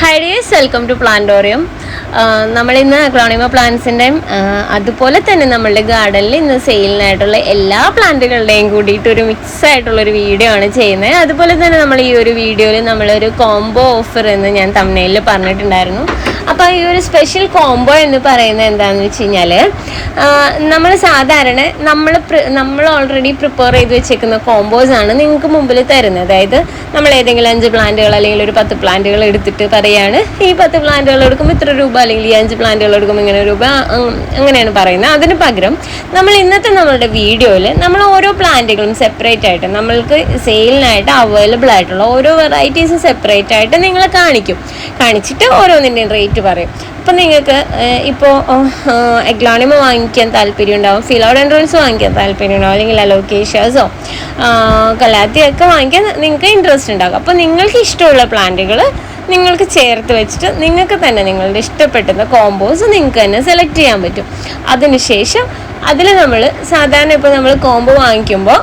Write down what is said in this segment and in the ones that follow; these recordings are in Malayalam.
Hi dears welcome to Plantorium നമ്മളിന്ന് അക്ലോണിമ പ്ലാന്റ്സിന്റെയും അതുപോലെ തന്നെ നമ്മളുടെ ഗാർഡനിൽ ഇന്ന് സെയിലിനായിട്ടുള്ള എല്ലാ പ്ലാന്റുകളുടെയും കൂടിയിട്ട് ഒരു മിക്സ് ആയിട്ടുള്ള ഒരു വീഡിയോ ആണ് ചെയ്യുന്നത്. അതുപോലെ തന്നെ നമ്മൾ ഈ ഒരു വീഡിയോയിൽ നമ്മളൊരു കോംബോ ഓഫർ എന്ന് ഞാൻ തമ്മിലിൽ പറഞ്ഞിട്ടുണ്ടായിരുന്നു. അപ്പോൾ ഈ ഒരു സ്പെഷ്യൽ കോംബോ എന്ന് പറയുന്നത് എന്താണെന്ന് വെച്ച് കഴിഞ്ഞാൽ നമ്മൾ സാധാരണ നമ്മൾ നമ്മൾ ഓൾറെഡി പ്രിപ്പയർ ചെയ്ത് വെച്ചേക്കുന്ന കോംബോസ് ആണ് നിങ്ങൾക്ക് മുമ്പിൽ തരുന്നത്. അതായത് നമ്മൾ ഏതെങ്കിലും അഞ്ച് പ്ലാന്റുകൾ അല്ലെങ്കിൽ ഒരു പത്ത് പ്ലാന്റുകൾ എടുത്തിട്ട് പറയാണ് ഈ പത്ത് പ്ലാന്റുകൾ എടുക്കുമ്പോൾ ഇത്ര രൂപ അല്ലെങ്കിൽ ഈ അഞ്ച് പ്ലാന്റുകൾ എടുക്കുമ്പോൾ ഇങ്ങനെ രൂപ അങ്ങനെയാണ് പറയുന്നത്. അതിന് പകരം നമ്മൾ ഇന്നത്തെ നമ്മളുടെ വീഡിയോയിൽ നമ്മൾ ഓരോ പ്ലാന്റുകളും സെപ്പറേറ്റ് ആയിട്ട് നമ്മൾക്ക് സെയിലിനായിട്ട് അവൈലബിൾ ആയിട്ടുള്ള ഓരോ വെറൈറ്റീസും സെപ്പറേറ്റ് ആയിട്ട് നിങ്ങളെ കാണിക്കും. കാണിച്ചിട്ട് ഓരോന്നിന്റെയും റേറ്റ് പറയും. അപ്പം നിങ്ങൾക്ക് ഇപ്പോൾ എഗ്ലോണിമ വാങ്ങിക്കാൻ താല്പര്യം ഉണ്ടാവും ഫിലോഡൻഡ്രോൺസ് വാങ്ങിക്കാൻ താല്പര്യം ഉണ്ടാവും അല്ലെങ്കിൽ അലോക്കേഷ്യാസോ കലാത്തിയൊക്കെ വാങ്ങിക്കാൻ നിങ്ങൾക്ക് ഇൻട്രസ്റ്റ് ഉണ്ടാകും. അപ്പോൾ നിങ്ങൾക്ക് ഇഷ്ടമുള്ള പ്ലാന്റുകൾ നിങ്ങൾക്ക് ചേർത്ത് വെച്ചിട്ട് നിങ്ങൾക്ക് തന്നെ നിങ്ങളുടെ ഇഷ്ടപ്പെട്ടുന്ന കോമ്പോസ് നിങ്ങൾക്ക് തന്നെ സെലക്ട് ചെയ്യാൻ പറ്റും. അതിനുശേഷം അതിൽ നമ്മൾ സാധാരണ ഇപ്പോൾ നമ്മൾ കോംബോ വാങ്ങിക്കുമ്പോൾ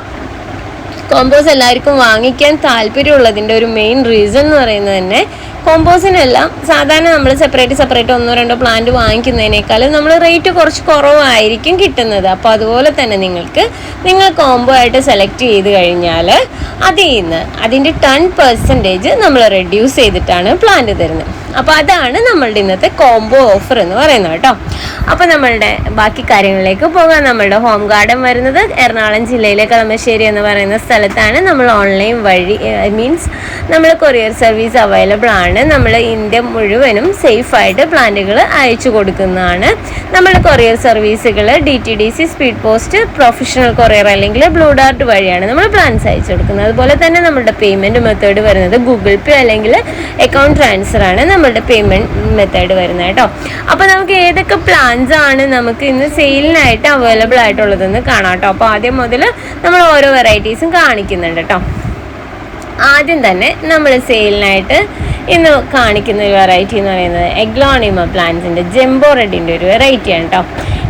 കോമ്പോസ് എല്ലാവർക്കും വാങ്ങിക്കാൻ താല്പര്യമുള്ളതിന്റെ ഒരു മെയിൻ റീസൺ എന്ന് പറയുന്നത് തന്നെ കോമ്പോസിനെല്ലാം സാധാരണ നമ്മൾ സെപ്പറേറ്റ് സെപ്പറേറ്റ് ഒന്നോ രണ്ടോ പ്ലാന്റ് വാങ്ങിക്കുന്നതിനേക്കാളും നമ്മൾ റേറ്റ് കുറച്ച് കുറവായിരിക്കും കിട്ടുന്നത്. അപ്പോൾ അതുപോലെ തന്നെ നിങ്ങൾക്ക് നിങ്ങൾ കോംബോ ആയിട്ട് സെലക്ട് ചെയ്ത് കഴിഞ്ഞാൽ അതിൽ നിന്ന് അതിന്റെ ടെൻ പെർസെന്റേജ് നമ്മൾ റെഡ്യൂസ് ചെയ്തിട്ടാണ് പ്ലാന്റ് തരുന്നത്. അപ്പോൾ അതാണ് നമ്മളുടെ ഇന്നത്തെ കോംബോ ഓഫർ എന്ന് പറയുന്നത് കേട്ടോ. അപ്പോൾ നമ്മളുടെ ബാക്കി കാര്യങ്ങളിലേക്ക് പോകാം. നമ്മളുടെ ഹോം ഗാർഡൻ വരുന്നത് എറണാകുളം ജില്ലയിലെ കളമശ്ശേരി എന്ന് പറയുന്ന സ്ഥലത്താണ് നമ്മൾ ഓൺലൈൻ വഴി ഐ മീൻസ് നമ്മൾ കൊറിയർ സർവീസ് അവൈലബിൾ ആണ്. നമ്മൾ ഇന്ത്യ മുഴുവനും സേഫായിട്ട് പ്ലാന്റുകൾ അയച്ചു കൊടുക്കുന്നതാണ്. നമ്മൾ കൊറിയർ സർവീസുകൾ D T D C speed post professional courier അല്ലെങ്കിൽ ബ്ലൂ ഡാർട്ട് വഴിയാണ് നമ്മൾ പ്ലാൻസ് അയച്ചു കൊടുക്കുന്നത്. അതുപോലെ തന്നെ നമ്മുടെ പേയ്മെന്റ് മെത്തേഡ് വരുന്നത് ഗൂഗിൾ പേ അല്ലെങ്കിൽ അക്കൗണ്ട് ട്രാൻസ്ഫർ ആണ് നമ്മളുടെ പേയ്മെന്റ് മെത്തേഡ് വരുന്നത് കേട്ടോ. അപ്പോൾ നമുക്ക് ഏതൊക്കെ പ്ലാൻസ് ആണ് നമുക്ക് ഇന്ന് സെയിലിനായിട്ട് അവൈലബിൾ ആയിട്ടുള്ളതെന്ന് കാണാം കേട്ടോ. അപ്പോൾ ആദ്യം മുതൽ നമ്മൾ ഓരോ വെറൈറ്റീസും കാണിക്കുന്നുണ്ട് കേട്ടോ. ആദ്യം തന്നെ നമ്മൾ സെയിലിനായിട്ട് ഇന്ന് കാണിക്കുന്ന ഒരു വെറൈറ്റി എന്ന് പറയുന്നത് എഗ്ലോണിമ പ്ലാന്റ്സിന്റെ ജെംബോ റെഡിന്റെ ഒരു വെറൈറ്റിയാണ് കേട്ടോ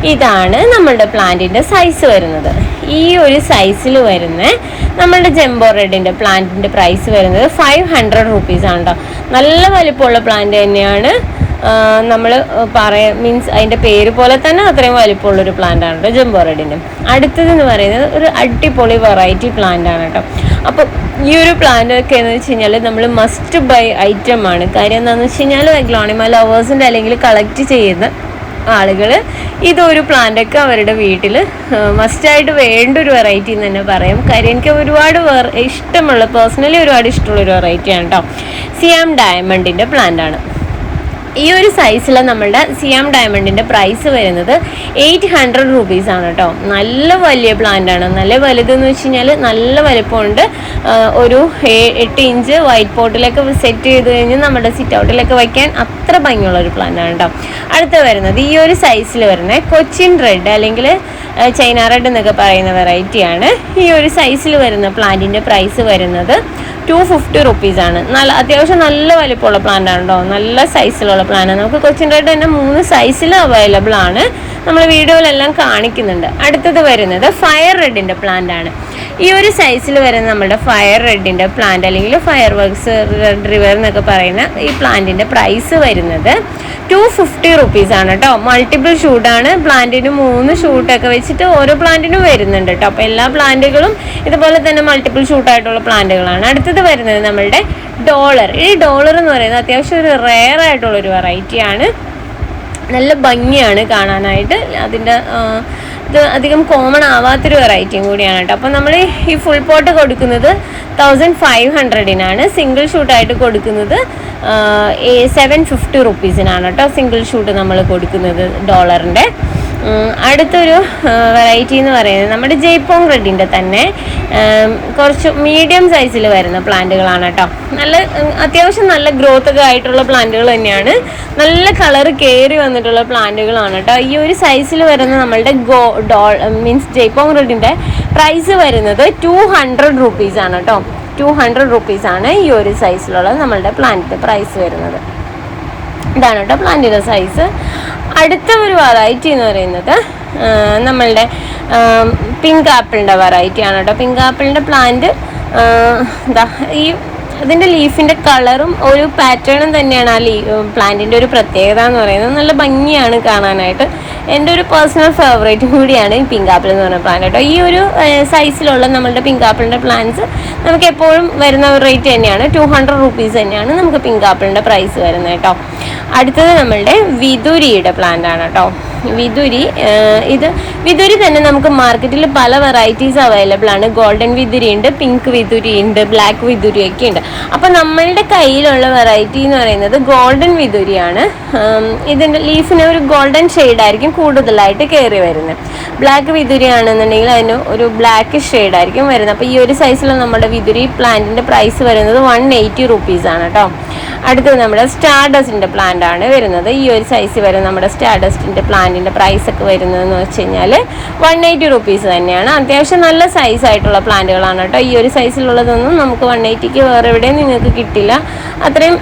ഇതാണ് നമ്മളുടെ പ്ലാന്റിന്റെ സൈസ് വരുന്നത്. ഈ ഒരു സൈസിൽ വരുന്ന നമ്മളുടെ ജെംബോ റെഡിന്റെ പ്ലാന്റിന്റെ പ്രൈസ് വരുന്നത് ഫൈവ് ഹൺഡ്രഡ് റുപ്പീസാണ് കേട്ടോ നല്ല വലിപ്പമുള്ള പ്ലാന്റ് തന്നെയാണ് നമ്മൾ പറയാ മീൻസ് അതിന്റെ പേര് പോലെ തന്നെ അത്രയും വലിപ്പമുള്ളൊരു പ്ലാന്റ് ആണ് കേട്ടോ ജംബോ റെഡിന്റെ അടുത്തതെന്ന് പറയുന്നത് ഒരു അടിപൊളി വെറൈറ്റി പ്ലാന്റ് ആണ് കേട്ടോ അപ്പോൾ ഈ ഒരു പ്ലാന്റ് ഒക്കെ എന്ന് വെച്ച് കഴിഞ്ഞാൽ നമ്മൾ മസ്റ്റ് ബൈ ഐറ്റം ആണ്. കാര്യം എന്താണെന്ന് വെച്ച് കഴിഞ്ഞാൽ ഗ്ലോണിമ ലവേഴ്സിന്റെ അല്ലെങ്കിൽ കളക്ട് ചെയ്യുന്ന ആളുകൾ ഇതൊരു പ്ലാന്റൊക്കെ അവരുടെ വീട്ടിൽ മസ്റ്റായിട്ട് വേണ്ട ഒരു വെറൈറ്റി എന്ന് തന്നെ പറയാം. കാര്യം എനിക്ക് ഒരുപാട് ഇഷ്ടമുള്ള പേഴ്സണലി ഒരുപാട് ഇഷ്ടമുള്ള ഒരു വെറൈറ്റിയാണ് കേട്ടോ സിയാം ഡയമണ്ടിന്റെ പ്ലാന്റ് ആണ്. ഈ ഒരു സൈസിൽ നമ്മളുടെ സിയാം ഡയമണ്ടിന്റെ പ്രൈസ് വരുന്നത് എയ്റ്റ് ഹൺഡ്രഡ് റുപ്പീസ് ആണ് കേട്ടോ നല്ല വലിയ പ്ലാന്റ് ആണ്. നല്ല വലുതെന്ന് വെച്ച് കഴിഞ്ഞാൽ നല്ല വലിപ്പമുണ്ട്. ഒരു എട്ട് ഇഞ്ച് വൈറ്റ് പോട്ടിലൊക്കെ സെറ്റ് ചെയ്ത് കഴിഞ്ഞ് നമ്മുടെ സിറ്റ് ഔട്ടിലൊക്കെ വയ്ക്കാൻ അത്ര ഭംഗിയുള്ള ഒരു പ്ലാന്റ് ആണ് കേട്ടോ അടുത്ത് വരുന്നത് ഈ ഒരു സൈസിൽ വരുന്ന കൊച്ചിൻ റെഡ് അല്ലെങ്കിൽ ചൈന റെഡ് എന്നൊക്കെ പറയുന്ന വെറൈറ്റിയാണ് ഈ ഒരു സൈസിൽ വരുന്ന പ്ലാന്റിന്റെ പ്രൈസ് വരുന്നത് ടു ഫിഫ്റ്റി റുപ്പീസാണ് നല്ല അത്യാവശ്യം നല്ല വലിപ്പമുള്ള പ്ലാന്റ് ആണ് കേട്ടോ നല്ല സൈസിലുള്ള പ്ലാന്റ് നമുക്ക് കൊച്ചിൻ റൈഡ് തന്നെ മൂന്ന് സൈസിൽ അവൈലബിൾ ആണ്. നമ്മൾ വീഡിയോയിലെല്ലാം കാണിക്കുന്നുണ്ട്. അടുത്തത് വരുന്നത് ഫയർ റെഡിന്റെ പ്ലാന്റ് ആണ്. ഈ ഒരു സൈസിൽ വരുന്ന നമ്മുടെ ഫയർ റെഡിന്റെ പ്ലാന്റ് അല്ലെങ്കിൽ ഫയർ വർക്ക്സ് റെഡ് റിവർ എന്നൊക്കെ പറയുന്ന ഈ പ്ലാന്റിന്റെ പ്രൈസ് വരുന്നത് ടു ഫിഫ്റ്റി റുപ്പീസ് ആണ് കേട്ടോ മൾട്ടിപ്പിൾ ഷൂട്ടാണ് പ്ലാന്റിന് മൂന്ന് ഷൂട്ടൊക്കെ വെച്ചിട്ട് ഓരോ പ്ലാന്റിനും വരുന്നുണ്ട് കേട്ടോ അപ്പോൾ എല്ലാ പ്ലാന്റുകളും ഇതുപോലെ തന്നെ മൾട്ടിപ്പിൾ ഷൂട്ടായിട്ടുള്ള പ്ലാന്റുകളാണ് അടുത്തത് വരുന്നത് നമ്മളുടെ ഡോളർ ഈ ഡോളർ എന്ന് പറയുന്നത് അത്യാവശ്യം ഒരു റെയർ ആയിട്ടുള്ള ഒരു വെറൈറ്റിയാണ് നല്ല ഭംഗിയാണ് കാണാനായിട്ട്. അതിന്റെ ഇത് അധികം കോമൺ ആവാത്തൊരു വെറൈറ്റിയും കൂടിയാണ് കേട്ടോ. അപ്പോൾ നമ്മൾ ഈ ഫുൾ പോട്ട് കൊടുക്കുന്നത് തൗസൻഡ് ഫൈവ് ഹൺഡ്രഡിനാണ് സിംഗിൾ ഷൂട്ടായിട്ട് കൊടുക്കുന്നത് സെവൻ ഫിഫ്റ്റി റുപ്പീസിനാണ് കേട്ടോ. സിംഗിൾ ഷൂട്ട് നമ്മൾ കൊടുക്കുന്നത് ഡോളറിന്റെ അടുത്തൊരു വെറൈറ്റി എന്ന് പറയുന്നത് നമ്മുടെ ജയ്പോങ് റെഡിന്റെ തന്നെ കുറച്ച് മീഡിയം സൈസിൽ വരുന്ന പ്ലാന്റുകളാണ് കേട്ടോ. നല്ല അത്യാവശ്യം നല്ല ഗ്രോത്ത് ഒക്കെ ആയിട്ടുള്ള പ്ലാന്റുകൾ തന്നെയാണ്. നല്ല കളർ കയറി വന്നിട്ടുള്ള പ്ലാന്റുകളാണ് കേട്ടോ. ഈ ഒരു സൈസിൽ വരുന്ന നമ്മളുടെ ഗോ ഡോൾ മീൻസ് ജയ്പോങ് റെഡിന്റെ പ്രൈസ് വരുന്നത് ടു ഹൺഡ്രഡ് റുപ്പീസാണ് കേട്ടോ. ടു ഹൺഡ്രഡ് റുപ്പീസാണ് ഈ ഒരു സൈസിലുള്ള നമ്മളുടെ പ്ലാന്റിന്റെ പ്രൈസ് വരുന്നത്. ഇതാണ് കേട്ടോ പ്ലാന്റിന്റെ സൈസ് അടുത്ത ഒരു വെറൈറ്റി എന്ന് പറയുന്നത് നമ്മളുടെ പിങ്ക് ആപ്പിളിന്റെ വെറൈറ്റി ആണ് കേട്ടോ. പിങ്ക് ആപ്പിളിന്റെ പ്ലാന്റ് ഈ അതിന്റെ ലീഫിന്റെ കളറും ഒരു പാറ്റേണും തന്നെയാണ് ആ ലീ പ്ലാന്റിന്റെ ഒരു പ്രത്യേകത എന്ന് പറയുന്നത്. നല്ല ഭംഗിയാണ് കാണാനായിട്ട്. എന്റെ ഒരു പേഴ്സണൽ ഫേവറേറ്റ് കൂടിയാണ് ഈ പിങ്ക് ആപ്പിൾ എന്ന് പറഞ്ഞ പ്ലാന്റ് കേട്ടോ. ഈ ഒരു സൈസിലുള്ള നമ്മളുടെ പിങ്ക് ആപ്പിളിന്റെ പ്ലാന്റ്സ് നമുക്ക് എപ്പോഴും വരുന്ന റേറ്റ് തന്നെയാണ്. ടു ഹൺഡ്രഡ് റുപ്പീസ് തന്നെയാണ് നമുക്ക് പിങ്ക് ആപ്പിളിന്റെ പ്രൈസ് വരുന്നത് കേട്ടോ. അടുത്തത് നമ്മളുടെ വിതുരിയുടെ പ്ലാന്റ് ആണ് കേട്ടോ. വിതുരി ഇത് വിതുരി തന്നെ നമുക്ക് മാർക്കറ്റിൽ പല വെറൈറ്റീസ് അവൈലബിൾ ആണ്. ഗോൾഡൻ വിതുരി ഉണ്ട് പിങ്ക് വിതുരി ഉണ്ട് ബ്ലാക്ക് വിതുരി ഒക്കെ ഉണ്ട്. അപ്പോൾ നമ്മളുടെ കയ്യിലുള്ള വെറൈറ്റി എന്ന് പറയുന്നത് ഗോൾഡൻ ഇതിന്റെ ഇതിന്റെ ലീഫിന് ഒരു ഗോൾഡൻ ആയിരിക്കും കൂടുതലായിട്ട് കയറി വരുന്നത്. ബ്ലാക്ക് വിതുരി ആണെന്നുണ്ടെങ്കിൽ അതിന് ഒരു ബ്ലാക്ക് ആയിരിക്കും വരുന്നത്. അപ്പോൾ ഈ ഒരു സൈസിൽ നമ്മുടെ വിതുരി പ്ലാന്റിന്റെ പ്രൈസ് വരുന്നത് വൺ എയ്റ്റി റുപ്പീസ് ആണ് കേട്ടോ അടുത്തത് നമ്മുടെ സ്റ്റാർഡസ്റ്റിന്റെ പ്ലാന്റ് ആണ് വരുന്നത്. ഈ ഒരു സൈസ് വരെ നമ്മുടെ സ്റ്റാർഡസ്റ്റിന്റെ പ്ലാന്റിന്റെ പ്രൈസ് ഒക്കെ വരുന്നതെന്ന് വെച്ച് കഴിഞ്ഞാൽ വൺ എയ്റ്റി റുപ്പീസ് തന്നെയാണ്. അത്യാവശ്യം നല്ല സൈസായിട്ടുള്ള പ്ലാന്റുകളാണ് കേട്ടോ. ഈ ഒരു സൈസിലുള്ളതൊന്നും നമുക്ക് വൺ എയ്റ്റിക്ക് വേറെ എവിടെയും നിങ്ങൾക്ക് കിട്ടില്ല. അത്രയും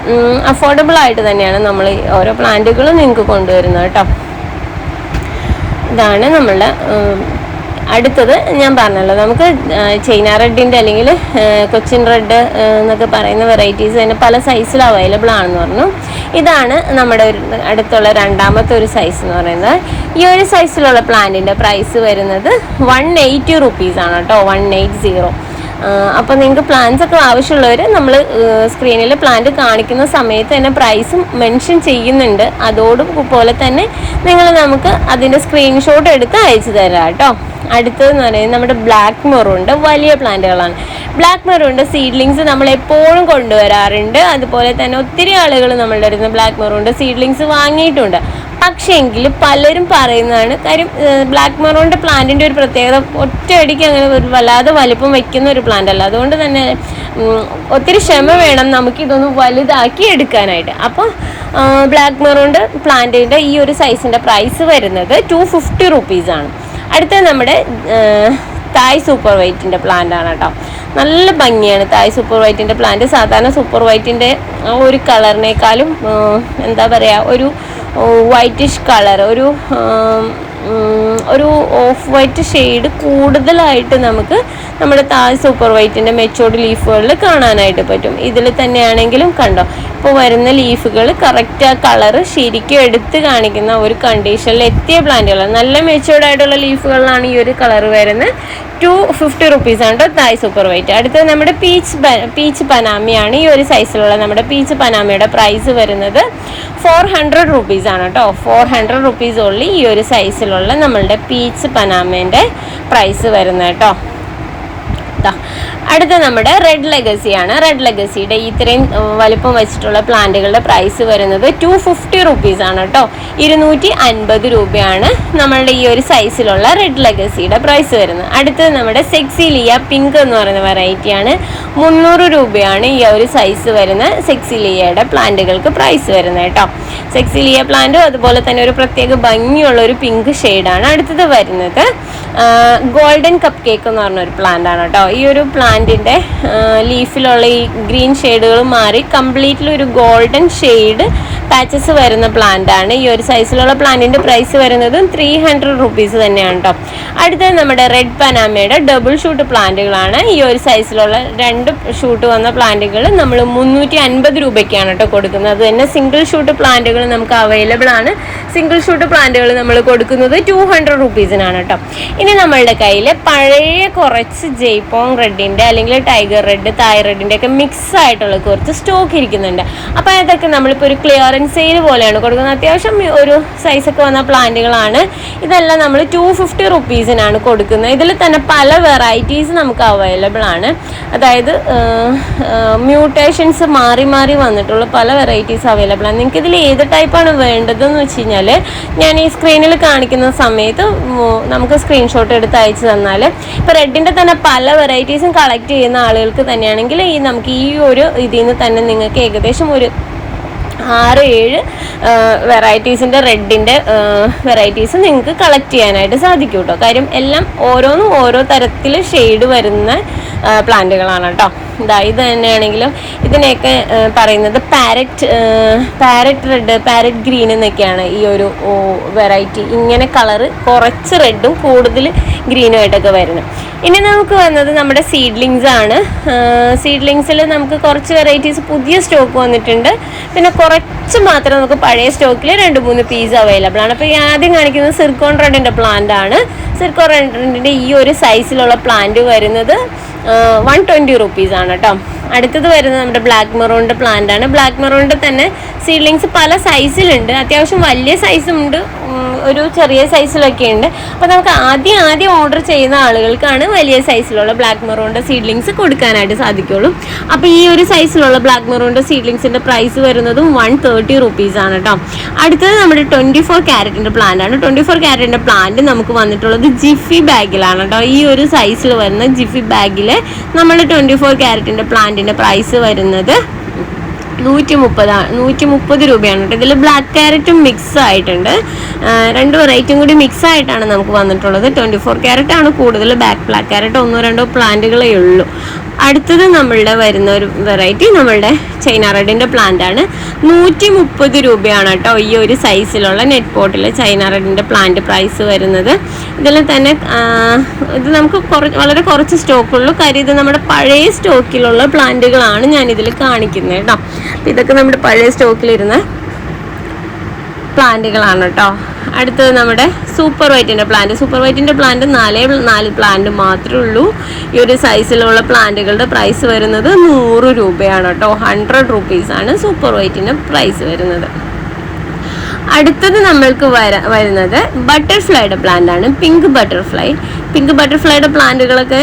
അഫോർഡബിൾ ആയിട്ട് തന്നെയാണ് നമ്മൾ ഓരോ പ്ലാന്റുകളും നിങ്ങൾക്ക് കൊണ്ടുവരുന്നത് കേട്ടോ. ഇതാണ് നമ്മളുടെ അടുത്തത് ഞാൻ പറഞ്ഞല്ലോ നമുക്ക് ചൈന റെഡിന്റെ അല്ലെങ്കിൽ കൊച്ചിൻ റെഡ് എന്നൊക്കെ പറയുന്ന വെറൈറ്റീസ് തന്നെ പല സൈസിൽ അവൈലബിൾ ആണെന്ന് പറഞ്ഞു. ഇതാണ് നമ്മുടെ ഒരു അടുത്തുള്ള രണ്ടാമത്തെ ഒരു സൈസ് എന്ന് പറയുന്നത്. ഈ ഒരു സൈസിലുള്ള പ്ലാന്റിന്റെ പ്രൈസ് വരുന്നത് വൺ എയ്റ്റി റുപ്പീസാണ് കേട്ടോ വൺ എയ്റ്റ് സീറോ അപ്പോൾ നിങ്ങൾക്ക് പ്ലാൻസ് ഒക്കെ ആവശ്യമുള്ളവർ നമ്മൾ സ്ക്രീനിൽ പ്ലാന്റ് കാണിക്കുന്ന സമയത്ത് തന്നെ പ്രൈസും മെൻഷൻ ചെയ്യുന്നുണ്ട്. അതോട് പോലെ തന്നെ നിങ്ങൾ നമുക്ക് അതിന്റെ സ്ക്രീൻഷോട്ട് എടുത്ത് അയച്ചു തരാം കേട്ടോ. അടുത്തതെന്ന് പറയുന്നത് നമ്മുടെ ബ്ലാക്ക് മെറുണ്ട് വലിയ പ്ലാന്റുകളാണ്. ബ്ലാക്ക് മെറുണ്ട് സീഡ്ലിങ്സ് നമ്മൾ എപ്പോഴും കൊണ്ടുവരാറുണ്ട്. അതുപോലെ തന്നെ ഒത്തിരി ആളുകൾ നമ്മളുടെ അടുത്ത് ബ്ലാക്ക് മെറുണ്ട് സീഡ്ലിങ്സ് വാങ്ങിയിട്ടുണ്ട്. എങ്കിൽ പലരും പറയുന്നതാണ്. കാര്യം ബ്ലാക്ക് മെറോണിന്റെ പ്ലാന്റിന്റെ ഒരു പ്രത്യേകത ഒറ്റയടിക്ക് അങ്ങനെ ഒരു വല്ലാതെ വലിപ്പം വയ്ക്കുന്ന ഒരു പ്ലാന്റ് അല്ല. അതുകൊണ്ട് തന്നെ ഒത്തിരി ക്ഷമ വേണം നമുക്ക് ഇതൊന്ന് വലുതാക്കി എടുക്കാനായിട്ട്. അപ്പോൾ ബ്ലാക്ക് മെറോണിന്റെ പ്ലാന്റിന്റെ ഈ ഒരു സൈസിന്റെ പ്രൈസ് വരുന്നത് ടു ഫിഫ്റ്റി റുപ്പീസാണ് അടുത്തത് നമ്മുടെ തായ് സൂപ്പർ വൈറ്റിന്റെ പ്ലാന്റ് ആണ് കേട്ടോ നല്ല ഭംഗിയാണ് തായ് സൂപ്പർ വൈറ്റിന്റെ പ്ലാന്റ് സാധാരണ സൂപ്പർ വൈറ്റിന്റെ ഒരു കളറിനേക്കാളും എന്താ പറയുക ഒരു വൈറ്റിഷ് കളർ ഒരു ഒരു ഓഫ് വൈറ്റ് ഷെയ്ഡ് കൂടുതലായിട്ട് നമുക്ക് നമ്മുടെ താഴ് സൂപ്പർ വൈറ്റിന്റെ മെച്ചോർഡ് ലീഫുകളിൽ കാണാനായിട്ട് പറ്റും. ഇതിൽ തന്നെയാണെങ്കിലും കണ്ടോ? ഇപ്പോൾ വരുന്ന ലീഫുകൾ കറക്റ്റ് ആ കളറ് ശരിക്കും എടുത്ത് കാണിക്കുന്ന ഒരു കണ്ടീഷനിൽ എത്തിയ പ്ലാന്റുകളാണ് നല്ല മെച്ചോർഡ് ആയിട്ടുള്ള ലീഫുകളിലാണ് ഈ ഒരു കളർ വരുന്നത്. ടു ഫിഫ്റ്റി റുപ്പീസാണ് കേട്ടോ തായ് സൂപ്പർ വൈറ്റ് അടുത്തത് നമ്മുടെ പീച്ച് പീച്ച് പനാമിയാണ് ഈ ഒരു സൈസിലുള്ള നമ്മുടെ പീച്ച് പനാമിയുടെ പ്രൈസ് വരുന്നത് ഫോർ ഹൺഡ്രഡ് റുപ്പീസ് ആണ് കേട്ടോ ഫോർ ഹൺഡ്രഡ് റുപ്പീസ് ഉള്ളി ഈ ഒരു സൈസിലുള്ള നമ്മളുടെ പീച്ച് പനാമേന്റെ പ്രൈസ് വരുന്നത് കേട്ടോ അടുത്ത നമ്മുടെ റെഡ് ലെഗസിയാണ് റെഡ് ലെഗസിയുടെ ഇത്രയും വലുപ്പം വെച്ചിട്ടുള്ള പ്ലാന്റുകളുടെ പ്രൈസ് വരുന്നത് ടു ഫിഫ്റ്റി റുപ്പീസ് ആണ് കേട്ടോ. ഇരുന്നൂറ്റി അൻപത് രൂപയാണ് നമ്മളുടെ ഈ ഒരു സൈസിലുള്ള റെഡ് ലെഗസിയുടെ പ്രൈസ് വരുന്നത്. അടുത്തത് നമ്മുടെ സെക്സിലിയ പിങ്ക് എന്ന് പറയുന്ന വെറൈറ്റിയാണ് മുന്നൂറ് രൂപയാണ് ഈ ഒരു സൈസ് വരുന്ന സെക്സിലിയയുടെ പ്ലാന്റുകൾക്ക് പ്രൈസ് വരുന്നത് കേട്ടോ. സെക്സിലിയ പ്ലാന്റും അതുപോലെ തന്നെ ഒരു പ്രത്യേക ഭംഗിയുള്ള ഒരു പിങ്ക് ഷെയ്ഡാണ് അടുത്തത് വരുന്നത് ഗോൾഡൻ കപ്പ് കേക്ക് എന്ന് പറഞ്ഞ ഒരു പ്ലാന്റ് ആണ് കേട്ടോ. ഈ ഒരു പ്ലാന്റിന്റെ ലീഫിലുള്ള ഈ ഗ്രീൻ ഷെയ്ഡുകൾ മാറി കംപ്ലീറ്റ്ലി ഒരു ഗോൾഡൻ ഷെയ്ഡ് പാച്ചസ് വരുന്ന പ്ലാന്റ് ആണ്. ഈ ഒരു സൈസിലുള്ള പ്ലാന്റിന്റെ പ്രൈസ് വരുന്നതും ത്രീ ഹൺഡ്രഡ് റുപ്പീസ് തന്നെയാണ് കേട്ടോ അടുത്തത് നമ്മുടെ റെഡ് പനാമയുടെ ഡബിൾ ഷൂട്ട് പ്ലാന്റുകളാണ് ഈ ഒരു സൈസിലുള്ള രണ്ട് ഷൂട്ട് വന്ന പ്ലാന്റുകൾ നമ്മൾ മുന്നൂറ്റി അൻപത് രൂപയ്ക്കാണ് കേട്ടോ കൊടുക്കുന്നത്. അത് തന്നെ സിംഗിൾ ഷൂട്ട് പ്ലാന്റുകൾ നമുക്ക് അവൈലബിൾ ആണ്. സിംഗിൾ ഷൂട്ട് പ്ലാന്റുകൾ നമ്മൾ കൊടുക്കുന്നത് ടു ഹൺഡ്രഡ് റുപ്പീസിനാണ് കേട്ടോ ഇനി നമ്മളുടെ കയ്യിൽ പഴയ കുറച്ച് ജയ്പോങ് റെഡിന്റെ അല്ലെങ്കിൽ ടൈഗർ റെഡ് തായ് റെഡിന്റെ ഒക്കെ മിക്സ് ആയിട്ടുള്ള കുറച്ച് സ്റ്റോക്ക് ഇരിക്കുന്നുണ്ട്. അപ്പോൾ അതൊക്കെ നമ്മളിപ്പോൾ ഒരു ക്ലിയറൻസ് സെയിൽ പോലെയാണ്. കൊടുക്കുന്നത്. അത്യാവശ്യം ഒരു സൈസൊക്കെ വന്ന പ്ലാന്റുകളാണ്. ഇതെല്ലാം നമ്മൾ ടു ഫിഫ്റ്റി റുപ്പീസിനാണ് കൊടുക്കുന്നത്. ഇതിൽ തന്നെ പല വെറൈറ്റീസ് നമുക്ക് അവൈലബിൾ ആണ്. അതായത് മ്യൂട്ടേഷൻസ് മാറി മാറി വന്നിട്ടുള്ള പല വെറൈറ്റീസ് അവൈലബിൾ ആണ്. നിങ്ങൾക്ക് ഇതിൽ ഏത് ടൈപ്പാണ് വേണ്ടതെന്ന് വെച്ച് കഴിഞ്ഞാൽ ഞാൻ ഈ സ്ക്രീനിൽ കാണിക്കുന്ന സമയത്ത് നമുക്ക് സ്ക്രീൻഷോട്ട് എടുത്ത് അയച്ചു തന്നാൽ ഇപ്പോൾ റെഡിന്റെ തന്നെ പല വെറൈറ്റീസും കളക്ട് ചെയ്യുന്ന ആളുകൾക്ക് തന്നെയാണെങ്കിൽ ഈ നമുക്ക് ഈ ഒരു ഇതിൽ നിന്ന് തന്നെ നിങ്ങൾക്ക് ഏകദേശം ഒരു ആറ് ഏഴ് വെറൈറ്റീസിന്റെ റെഡിന്റെ വെറൈറ്റീസ് നിങ്ങൾക്ക് കളക്ട് ചെയ്യാനായിട്ട് സാധിക്കും കേട്ടോ കാര്യം എല്ലാം ഓരോന്നും ഓരോ തരത്തിൽ ഷെയ്ഡ് വരുന്ന പ്ലാന്റുകളാണ് കേട്ടോ ഇതാ ഇത് തന്നെയാണെങ്കിലും ഇതിനെയൊക്കെ പറയുന്നത് parrot parrot red parrot green എന്നൊക്കെയാണ് ഈ ഒരു വെറൈറ്റി. ഇങ്ങനെ കളറ് കുറച്ച് റെഡും കൂടുതൽ ഗ്രീനും ആയിട്ടൊക്കെ വരുന്നത്. ഇനി നമുക്ക് വന്നത് നമ്മുടെ സീഡ്ലിങ്സ് ആണ്. സീഡ്ലിങ്സിൽ നമുക്ക് കുറച്ച് വെറൈറ്റീസ് പുതിയ സ്റ്റോക്ക് വന്നിട്ടുണ്ട്. പിന്നെ കുറച്ച് മാത്രം നമുക്ക് പഴയ സ്റ്റോക്കിൽ രണ്ട് മൂന്ന് പീസ് അവൈലബിൾ ആണ്. അപ്പോൾ ഈ ആദ്യം കാണിക്കുന്നത് സിർക്കോൺ റെഡിന്റെ പ്ലാന്റ് ആണ്. സിർക്കോൺ റെഡിന്റെ ഈ ഒരു സൈസിലുള്ള പ്ലാന്റ് വരുന്നത്. വൺ ട്വന്റി റുപ്പീസ് ആണ് കേട്ടോ അടുത്തത് വരുന്നത് നമ്മുടെ ബ്ലാക്ക് മെറൂണിന്റെ പ്ലാന്റ് ആണ്. ബ്ലാക്ക് മെറൂണിന്റെ തന്നെ സീഡ്ലിങ്സ് പല സൈസിലുണ്ട് അത്യാവശ്യം വലിയ സൈസും ഉണ്ട്. ഒരു ചെറിയ സൈസിലൊക്കെ ഉണ്ട്. അപ്പോൾ നമുക്ക് ആദ്യം ആദ്യം ഓർഡർ ചെയ്യുന്ന ആളുകൾക്കാണ് വലിയ സൈസിലുള്ള ബ്ലാക്ക് മെറൂണിന്റെ സീഡ്ലിങ്സ് കൊടുക്കാനായിട്ട് സാധിക്കുള്ളൂ. അപ്പോൾ ഈ ഒരു സൈസിലുള്ള ബ്ലാക്ക് മെറൂണിന്റെ സീഡ്ലിങ്സിന്റെ പ്രൈസ് വരുന്നതും വൺ തേർട്ടി റുപ്പീസ് ആണ് കേട്ടോ അടുത്തത് നമ്മുടെ ട്വന്റി ഫോർ ക്യാരറ്റിന്റെ പ്ലാന്റ് ആണ്. ട്വന്റി ഫോർ ക്യാരറ്റിന്റെ പ്ലാന്റ് നമുക്ക് വന്നിട്ടുള്ളത് ജിഫി ബാഗിലാണ് കേട്ടോ ഈ ഒരു സൈസിൽ വരുന്ന ജിഫി ബാഗിൽ നമ്മൾ ട്വന്റി ഫോർ ക്യാരറ്റിന്റെ പ്ലാന്റിന്റെ പ്രൈസ് വരുന്നത് നൂറ്റി മുപ്പതാണ് നൂറ്റി മുപ്പത് രൂപയാണ് കേട്ടോ. ഇതിൽ ബ്ലാക്ക് ക്യാരറ്റും മിക്സ് ആയിട്ടുണ്ട്. രണ്ട് വെറൈറ്റിയും കൂടി മിക്സ് ആയിട്ടാണ് നമുക്ക് വന്നിട്ടുള്ളത്. ട്വന്റി ഫോർ ക്യാരറ്റ് ആണ് കൂടുതൽ ബാക്ക് ബ്ലാക്ക് ക്യാരറ്റ് ഒന്നോ രണ്ടോ പ്ലാന്റുകളേ ഉള്ളൂ. അടുത്തത് നമ്മളുടെ വരുന്ന ഒരു വെറൈറ്റി നമ്മളുടെ ചൈന റെഡിന്റെ പ്ലാന്റ് ആണ്. നൂറ്റി മുപ്പത് രൂപയാണ് കേട്ടോ ഈ ഒരു സൈസിലുള്ള നെറ്റ് പോട്ടിൽ ചൈന റെഡിന്റെ പ്ലാന്റ് പ്രൈസ് വരുന്നത്. ഇതിൽ തന്നെ ഇത് നമുക്ക് കുറ വളരെ കുറച്ച് സ്റ്റോക്കുള്ളൂ കാര്യം ഇത് നമ്മുടെ പഴയ സ്റ്റോക്കിലുള്ള പ്ലാന്റുകളാണ് ഞാൻ ഇതിൽ കാണിക്കുന്നത് കേട്ടോ. ഇതൊക്കെ നമ്മുടെ പഴയ സ്റ്റോക്കിലിരുന്ന പ്ലാന്റുകളാണ് കേട്ടോ അടുത്തത് നമ്മുടെ സൂപ്പർ വൈറ്റിന്റെ പ്ലാന്റ്. സൂപ്പർ വൈറ്റിന്റെ പ്ലാന്റ് നാലേ നാല് പ്ലാന്റ് മാത്രമേ ഉള്ളൂ. ഈ ഒരു സൈസിലുള്ള പ്ലാന്റുകളുടെ പ്രൈസ് വരുന്നത് നൂറ് രൂപയാണ് കേട്ടോ ഹൺഡ്രഡ് റുപ്പീസാണ് സൂപ്പർ വൈറ്റിന്റെ പ്രൈസ് വരുന്നത്. അടുത്തത് നമ്മൾക്ക് വര വരുന്നത് ബട്ടർഫ്ലൈയുടെ പ്ലാന്റ് ആണ്. പിങ്ക് ബട്ടർഫ്ലൈ പിങ്ക് ബട്ടർഫ്ലൈയുടെ പ്ലാന്റുകളൊക്കെ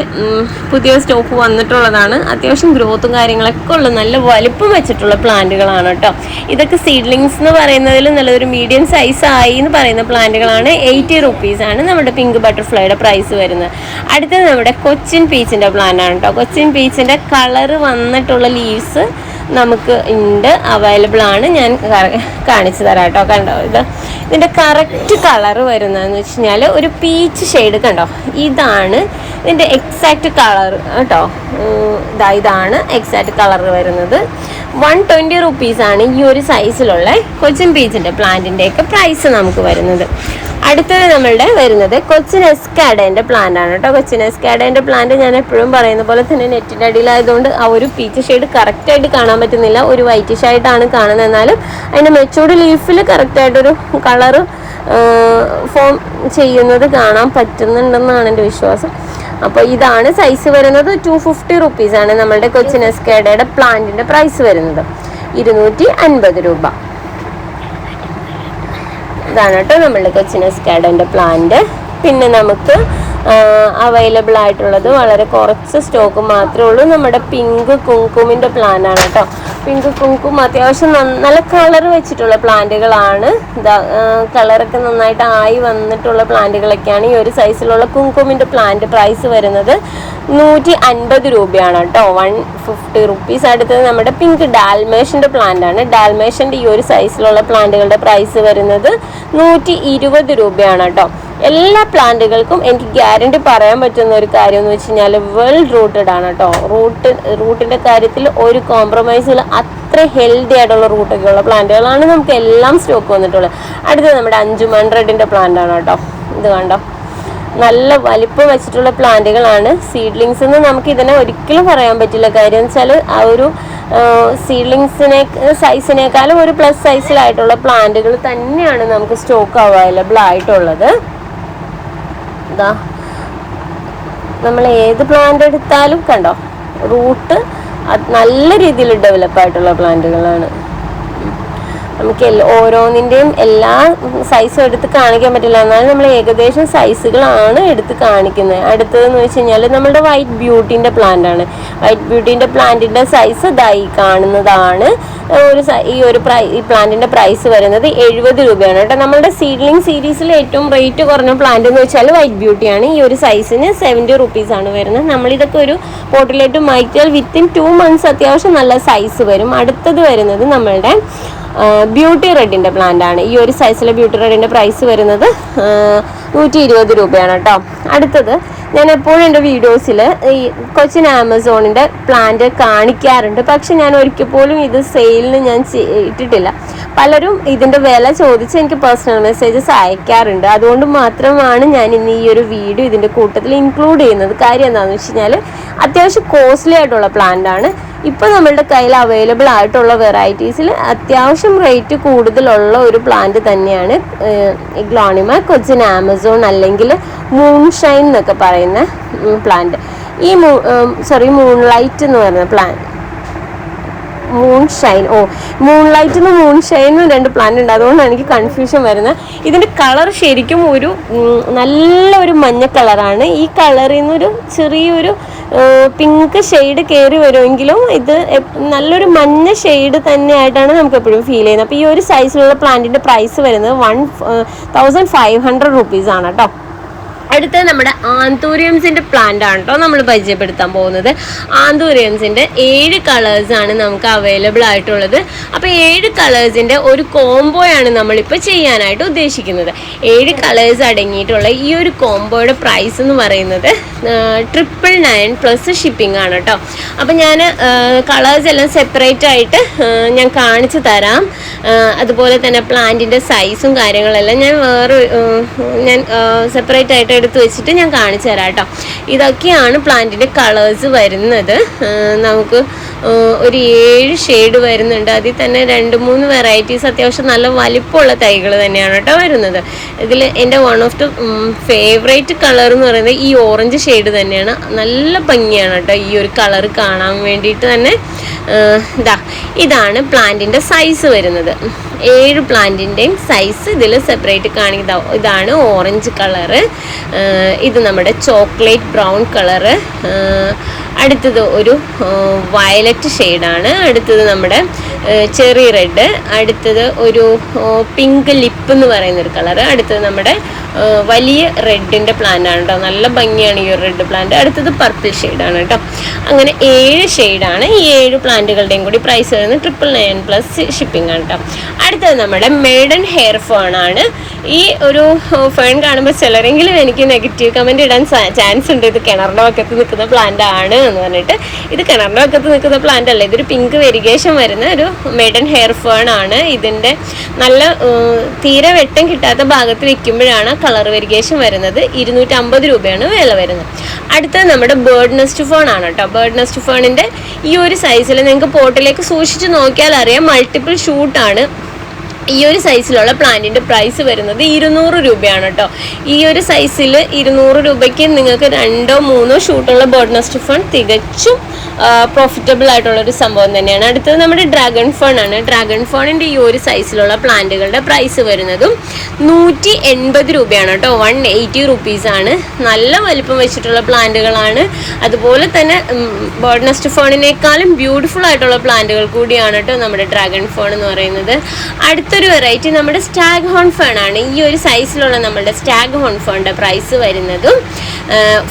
പുതിയ സ്റ്റോക്ക് വന്നിട്ടുള്ളതാണ്. അത്യാവശ്യം ഗ്രോത്തും കാര്യങ്ങളൊക്കെ ഉള്ള നല്ല വലുപ്പം വെച്ചിട്ടുള്ള പ്ലാന്റുകളാണ് കേട്ടോ ഇതൊക്കെ സീഡ്ലിങ്സ് എന്ന് പറയുന്നതിൽ നല്ലൊരു മീഡിയം സൈസ് ആയി എന്ന് പറയുന്ന പ്ലാന്റുകളാണ് എയ്റ്റി റുപ്പീസ് ആണ് നമ്മുടെ പിങ്ക് ബട്ടർഫ്ലൈയുടെ പ്രൈസ് വരുന്നത്. അടുത്തത് നമ്മുടെ കൊച്ചിൻ പീച്ചിന്റെ പ്ലാന്റ് ആണ് കേട്ടോ കൊച്ചിൻ പീച്ചിന്റെ കളർ വന്നിട്ടുള്ള ലീവ്സ് നമുക്ക് ഉണ്ട് അവൈലബിൾ ആണ്. ഞാൻ കാണിച്ചു തരാം കേട്ടോ. കണ്ടോ? ഇത് ഇതിന്റെ കറക്റ്റ് കളറ് വരുന്നതെന്ന് വെച്ച് കഴിഞ്ഞാൽ ഒരു പീച്ച് ഷെയ്ഡ് കണ്ടോ? ഇതാണ് ഇതിന്റെ എക്സാക്റ്റ് കളർ കേട്ടോ. ഇതാ ഇതാണ് എക്സാക്റ്റ് കളർ വരുന്നത്. വൺ ട്വന്റി റുപ്പീസാണ് ഈ ഒരു സൈസിലുള്ള കൊച്ചിൻ പീച്ചിന്റെ പ്ലാന്റിന്റെയൊക്കെ പ്രൈസ് നമുക്ക് വരുന്നത്. അടുത്തത് നമ്മളുടെ വരുന്നത് കൊച്ചിൻ എസ്കാഡേന്റെ പ്ലാന്റ് ആണ് കേട്ടോ. കൊച്ചിൻ എസ്കാഡേന്റെ പ്ലാന്റ് ഞാൻ എപ്പോഴും പറയുന്ന പോലെ തന്നെ നെറ്റിന്റെ അടിയിലായതുകൊണ്ട് ആ ഒരു പീച്ച് ഷെയ്ഡ് കറക്റ്റായിട്ട് കാണാൻ പറ്റുന്നില്ല. ഒരു വൈറ്റിഷ് ആയിട്ടാണ് കാണുന്നത്. എന്നാലും അതിന്റെ മെച്ചൂർഡ് ലീഫിൽ കറക്റ്റായിട്ടൊരു കളറ് ഫോം ചെയ്യുന്നത് കാണാൻ പറ്റുന്നുണ്ടെന്നാണ് എന്റെ വിശ്വാസം. അപ്പോൾ ഇതാണ് സൈസ് വരുന്നത്. ടു ഫിഫ്റ്റി റുപ്പീസാണ് നമ്മളുടെ കൊച്ചിൻ എസ്കാഡയുടെ പ്ലാന്റിന്റെ പ്രൈസ് വരുന്നത്. ഇരുന്നൂറ്റി അൻപത് രൂപ. ഇതാണ് കേട്ടോ നമ്മളുടെ കൊച്ചിൻ എസ്കാഡന്റെ പ്ലാന്റ് പിന്നെ നമുക്ക് അവൈലബിൾ ആയിട്ടുള്ളത് വളരെ കുറച്ച് സ്റ്റോക്ക് മാത്രമേ ഉള്ളൂ. നമ്മുടെ പിങ്ക് കുങ്കുമിന്റെ പ്ലാൻ ആണ് കേട്ടോ. പിങ്ക് കുങ്കും അത്യാവശ്യം നല്ല കളർ വെച്ചിട്ടുള്ള പ്ലാന്റുകളാണ്. കളറൊക്കെ നന്നായിട്ട് ആയി വന്നിട്ടുള്ള പ്ലാന്റുകളൊക്കെയാണ് ഈ ഒരു സൈസിലുള്ള കുങ്കുമിന്റെ പ്ലാന്റ് പ്രൈസ് വരുന്നത് നൂറ്റി അൻപത് രൂപയാണ് കേട്ടോ വൺ ഫിഫ്റ്റി റുപ്പീസ് അടുത്തത് നമ്മുടെ പിങ്ക് ഡാൽമേഷന്റെ പ്ലാന്റ് ആണ്. ഡാൽമേഷന്റെ ഈ ഒരു സൈസിലുള്ള പ്ലാന്റുകളുടെ പ്രൈസ് വരുന്നത് നൂറ്റി ഇരുപത് രൂപയാണ് കേട്ടോ എല്ലാ പ്ലാന്റുകൾക്കും എനിക്ക് ഗ്യാരണ്ടി പറയാൻ പറ്റുന്ന ഒരു കാര്യം എന്ന് വെച്ച് കഴിഞ്ഞാൽ വെൽ റൂട്ടഡ് ആണ് കേട്ടോ. റൂട്ട് റൂട്ടിന്റെ കാര്യത്തിൽ ഒരു കോംപ്രമൈസിൽ അത്ര ഹെൽത്തി ആയിട്ടുള്ള റൂട്ടൊക്കെ ഉള്ള പ്ലാന്റുകളാണ് നമുക്ക് എല്ലാം സ്റ്റോക്ക് വന്നിട്ടുള്ളത്. അടുത്തത് നമ്മുടെ അഞ്ചു റെഡിന്റെ പ്ലാന്റ് ആണ് കേട്ടോ. ഇത് കണ്ടോ? നല്ല വലിപ്പം വെച്ചിട്ടുള്ള പ്ലാന്റുകളാണ്. സീഡ്ലിങ്സ് എന്ന് നമുക്ക് ഇതിനെ ഒരിക്കലും പറയാൻ പറ്റില്ല. കാര്യം വെച്ചാൽ ആ ഒരു സീഡ്ലിങ്സിനെ സൈസിനേക്കാളും ഒരു പ്ലസ് സൈസിലായിട്ടുള്ള പ്ലാന്റുകൾ തന്നെയാണ് നമുക്ക് സ്റ്റോക്ക് അവൈലബിൾ ആയിട്ടുള്ളത്. ഇതാ നമ്മൾ ഏത് പ്ലാന്റ് എടുത്താലും കണ്ടോ? റൂട്ട് നല്ല രീതിയിൽ ഡെവലപ്പ് ആയിട്ടുള്ള പ്ലാന്റുകളാണ് നമുക്ക് ഓരോന്നിന്റെയും എല്ലാ സൈസും എടുത്ത് കാണിക്കാൻ പറ്റില്ല. എന്നാലും നമ്മൾ ഏകദേശം സൈസുകളാണ് എടുത്ത് കാണിക്കുന്നത്. അടുത്തതെന്ന് വെച്ച് കഴിഞ്ഞാൽ നമ്മുടെ വൈറ്റ് ബ്യൂട്ടീന്റെ പ്ലാന്റ് ആണ്. വൈറ്റ് ബ്യൂട്ടീന്റെ പ്ലാന്റിന്റെ സൈസ് ഇതായി കാണുന്നതാണ്. ഒരു ഈ ഒരു പ്രൈ ഈ പ്ലാന്റിന്റെ പ്രൈസ് വരുന്നത് എഴുപത് രൂപയാണ് കേട്ടോ. നമ്മുടെ സീഡ്ലിംഗ് സീരീസിൽ ഏറ്റവും റേറ്റ് കുറഞ്ഞ പ്ലാന്റ് എന്ന് വെച്ചാൽ വൈറ്റ് ബ്യൂട്ടിയാണ് ഈ ഒരു സൈസിന് സെവന്റി റുപ്പീസ് ആണ് വരുന്നത്. നമ്മളിതൊക്കെ ഒരു പോട്ടിലേറ്റ് മാറ്റിയാൽ വിത്തിൻ ടു മന്ത്സ് അത്യാവശ്യം നല്ല സൈസ് വരും. അടുത്തത് വരുന്നത് നമ്മളുടെ ബ്യൂട്ടി റെഡിന്റെ പ്ലാന്റ് ആണ്. ഈ ഒരു സൈസിലെ ബ്യൂട്ടി റെഡിന്റെ പ്രൈസ് വരുന്നത് നൂറ്റി ഇരുപത് രൂപയാണ് കേട്ടോ. അടുത്തത് ഞാൻ എപ്പോഴും എന്റെ വീഡിയോസിൽ ഈ കൊച്ചിൻ ആമസോണിന്റെ പ്ലാന്റ് കാണിക്കാറുണ്ട്. പക്ഷെ ഞാൻ ഒരിക്കൽ പോലും ഇത് സെയിലിന് ഞാൻ ഇട്ടിട്ടില്ല. പലരും ഇതിന്റെ വില ചോദിച്ച് എനിക്ക് പേഴ്സണൽ മെസ്സേജസ് അയക്കാറുണ്ട്. അതുകൊണ്ട് മാത്രമാണ് ഞാൻ ഇന്ന് ഈ ഒരു വീഡിയോ ഇതിന്റെ കൂട്ടത്തിൽ ഇൻക്ലൂഡ് ചെയ്യുന്നത്. കാര്യം എന്താണെന്ന് വെച്ച് കഴിഞ്ഞാൽ അത്യാവശ്യം കോസ്റ്റ്ലി ആയിട്ടുള്ള പ്ലാന്റ് ആണ്. ഇപ്പോൾ നമ്മളുടെ കയ്യിൽ അവൈലബിൾ ആയിട്ടുള്ള വെറൈറ്റീസിൽ അത്യാവശ്യം റേറ്റ് കൂടുതലുള്ള ഒരു പ്ലാന്റ് തന്നെയാണ് ഗ്ലോണിമ കൊച്ചിൻ ആമസോൺ അല്ലെങ്കിൽ മൂൺഷൈൻ എന്നൊക്കെ പറയുന്ന പ്ലാന്റ് ഈ മൂ സോറി മൂൺ ലൈറ്റ് എന്ന് പറയുന്ന പ്ലാന്റ് മൂൺ ഷൈൻ ഓ മൂൺ ലൈറ്റിനും മൂൺ ഷൈനും രണ്ട് പ്ലാന്റ് ഉണ്ട്. അതുകൊണ്ടാണ് എനിക്ക് കൺഫ്യൂഷൻ വരുന്നത്. ഇതിന്റെ കളർ ശരിക്കും ഒരു നല്ല ഒരു മഞ്ഞ കളറാണ് ഈ കളറിൽ നിന്നൊരു ചെറിയൊരു പിങ്ക് ഷെയ്ഡ് കയറി വരുമെങ്കിലും ഇത് നല്ലൊരു മഞ്ഞ ഷെയ്ഡ് തന്നെയായിട്ടാണ് നമുക്ക് എപ്പോഴും ഫീൽ ചെയ്യുന്നത്. അപ്പോൾ ഈ ഒരു സൈസിലുള്ള പ്ലാന്റിന്റെ പ്രൈസ് വരുന്നത് വൺ തൗസൻഡ് ഫൈവ് ഹൺഡ്രഡ് റുപ്പീസാണ് കേട്ടോ. അടുത്തത് നമ്മുടെ ആന്തൂരിയംസിന്റെ പ്ലാന്റ് ആണ് കേട്ടോ നമ്മൾ പരിചയപ്പെടുത്താൻ പോകുന്നത്. ആന്തൂരിയംസിന്റെ ഏഴ് കളേഴ്സ് ആണ് നമുക്ക് അവൈലബിൾ ആയിട്ടുള്ളത്. അപ്പോൾ ഏഴ് കളേഴ്സിന്റെ ഒരു കോംബോയാണ് നമ്മളിപ്പോൾ ചെയ്യാനായിട്ട് ഉദ്ദേശിക്കുന്നത്. ഏഴ് കളേഴ്സ് അടങ്ങിയിട്ടുള്ള ഈ ഒരു കോംബോയുടെ പ്രൈസ് എന്ന് പറയുന്നത് ട്രിപ്പിൾ നയൻ പ്ലസ് ഷിപ്പിംഗ് ആണ് കേട്ടോ അപ്പോൾ ഞാൻ കളേഴ്സ് എല്ലാം സെപ്പറേറ്റ് ആയിട്ട് ഞാൻ കാണിച്ചു തരാം. അതുപോലെ തന്നെ പ്ലാന്റിന്റെ സൈസും കാര്യങ്ങളെല്ലാം ഞാൻ വേറെ ഞാൻ സെപ്പറേറ്റ് ആയിട്ട് എടുത്ത് വെച്ചിട്ട് ഞാൻ കാണിച്ചു തരാം കേട്ടോ. ഇതൊക്കെയാണ് പ്ലാന്റിന്റെ കളേഴ്സ് വരുന്നത്. നമുക്ക് ഒരു ഏഴ് ഷെയ്ഡ് വരുന്നുണ്ട്. അതിൽ തന്നെ രണ്ട് മൂന്ന് വെറൈറ്റീസ് അത്യാവശ്യം നല്ല വലിപ്പമുള്ള തൈകൾ തന്നെയാണ് കേട്ടോ വരുന്നത്. ഇതിൽ എന്റെ one of the favourite colour എന്ന് പറയുന്നത് ഈ ഓറഞ്ച് ഷെയ്ഡ് തന്നെയാണ്. നല്ല ഭംഗിയാണ് കേട്ടോ ഈ ഒരു കളർ കാണാൻ വേണ്ടിയിട്ട് തന്നെ. ഇതാ ഇതാണ് പ്ലാന്റിന്റെ സൈസ് വരുന്നത്. ഏഴ് പ്ലാന്റിന്റെയും സൈസ് ഇതിൽ സെപ്പറേറ്റ് കാണിക്കുന്ന ഇതാണ് ഓറഞ്ച് കളറ് ഇത് നമ്മുടെ ചോക്ലേറ്റ് ബ്രൗൺ കളറ് അടുത്തത് ഒരു വയലറ്റ് ഷെയ്ഡാണ് അടുത്തത് നമ്മുടെ ചെറി റെഡ് അടുത്തത് ഒരു പിങ്ക് ലിപ്പ് എന്ന് പറയുന്ന ഒരു കളറ് അടുത്തത് നമ്മുടെ വലിയ റെഡിന്റെ പ്ലാന്റ് ആണ് കേട്ടോ നല്ല ഭംഗിയാണ് ഈ ഒരു റെഡ് പ്ലാന്റ് അടുത്തത് പർപ്പിൾ ഷെയ്ഡാണ് കേട്ടോ അങ്ങനെ ഏഴ് ഷെയ്ഡാണ് ഈ ഏഴ് പ്ലാന്റുകളുടെയും കൂടി പ്രൈസ് വരുന്നത് ട്രിപ്പിൾ നയൻ പ്ലസ് ഷിപ്പിംഗ് ആണ് കേട്ടോ അടുത്തത് നമ്മുടെ മേഡൻ ഹെയർ ഫോൺ ആണ്. ഈ ഒരു ഫേൺ കാണുമ്പോൾ ചിലരെങ്കിലും എനിക്ക് നെഗറ്റീവ് കമന്റ് ഇടാൻ ചാൻസ് ഉണ്ട്. ഇത് കിണറിന്റെ വക്കത്ത് നിൽക്കുന്ന പ്ലാന്റ് ആണ് എന്ന് പറഞ്ഞിട്ട്. ഇത് കിണറിന്റെ വക്കത്ത് നിൽക്കുന്ന പ്ലാന്റ് അല്ല. ഇതൊരു പിങ്ക് വെരിഗേഷൻ വരുന്ന ഒരു മേഡൻ ഹെയർ ഫോൺ ആണ്. ഇതിന്റെ നല്ല തീരെ വെട്ടം കിട്ടാത്ത ഭാഗത്ത് വെക്കുമ്പോഴാണ് കളർ വെരിഗേഷൻ വരുന്നത്. ഇരുന്നൂറ്റമ്പത് രൂപയാണ് വില വരുന്നത്. അടുത്തത് നമ്മുടെ ബേർഡ് നെസ്റ്റ് ഫോൺ ആണ് കേട്ടോ. ബേർഡ് നെസ്റ്റ് ഫോണിന്റെ ഈ ഒരു സൈസിൽ നിങ്ങൾക്ക് പോട്ടിലേക്ക് സൂക്ഷിച്ച് നോക്കിയാൽ അറിയാം. മൾട്ടിപ്പിൾ ഷൂട്ടാണ് ഈ ഒരു സൈസിലുള്ള പ്ലാന്റിന്റെ പ്രൈസ് വരുന്നത് ഇരുന്നൂറ് രൂപയാണ് കേട്ടോ ഈ ഒരു സൈസിൽ ഇരുന്നൂറ് രൂപയ്ക്ക് നിങ്ങൾക്ക് രണ്ടോ മൂന്നോ ഷൂട്ടുള്ള ബേർഡ് നെസ്റ്റ് ഫൺ തികച്ചും പ്രോഫിറ്റബിൾ ആയിട്ടുള്ള ഒരു സംഭവം തന്നെയാണ്. അടുത്തത് നമ്മുടെ ഡ്രാഗൺ ഫോൺ ആണ്. ഡ്രാഗൺ ഫോണിന്റെ ഈ ഒരു സൈസിലുള്ള പ്ലാന്റുകളുടെ പ്രൈസ് വരുന്നതും നൂറ്റി എൺപത് രൂപയാണ് കേട്ടോ വൺ എയ്റ്റി റുപ്പീസ് ആണ്. നല്ല വലിപ്പം വെച്ചിട്ടുള്ള പ്ലാന്റുകളാണ് അതുപോലെ തന്നെ ബേർഡ് നെസ്റ്റ് ഫോണിനേക്കാളും ബ്യൂട്ടിഫുൾ ആയിട്ടുള്ള പ്ലാന്റുകൾ കൂടിയാണ് കേട്ടോ നമ്മുടെ ഡ്രാഗൺ ഫോൺ എന്ന് പറയുന്നത്. അടുത്തൊരു വെറൈറ്റി നമ്മുടെ സ്റ്റാഗ് ഹോൺ ഫേൺ ആണ്. ഈ ഒരു സൈസിലുള്ള നമ്മുടെ സ്റ്റാഗ് ഹോൺ ഫോണിന്റെ പ്രൈസ് വരുന്നതും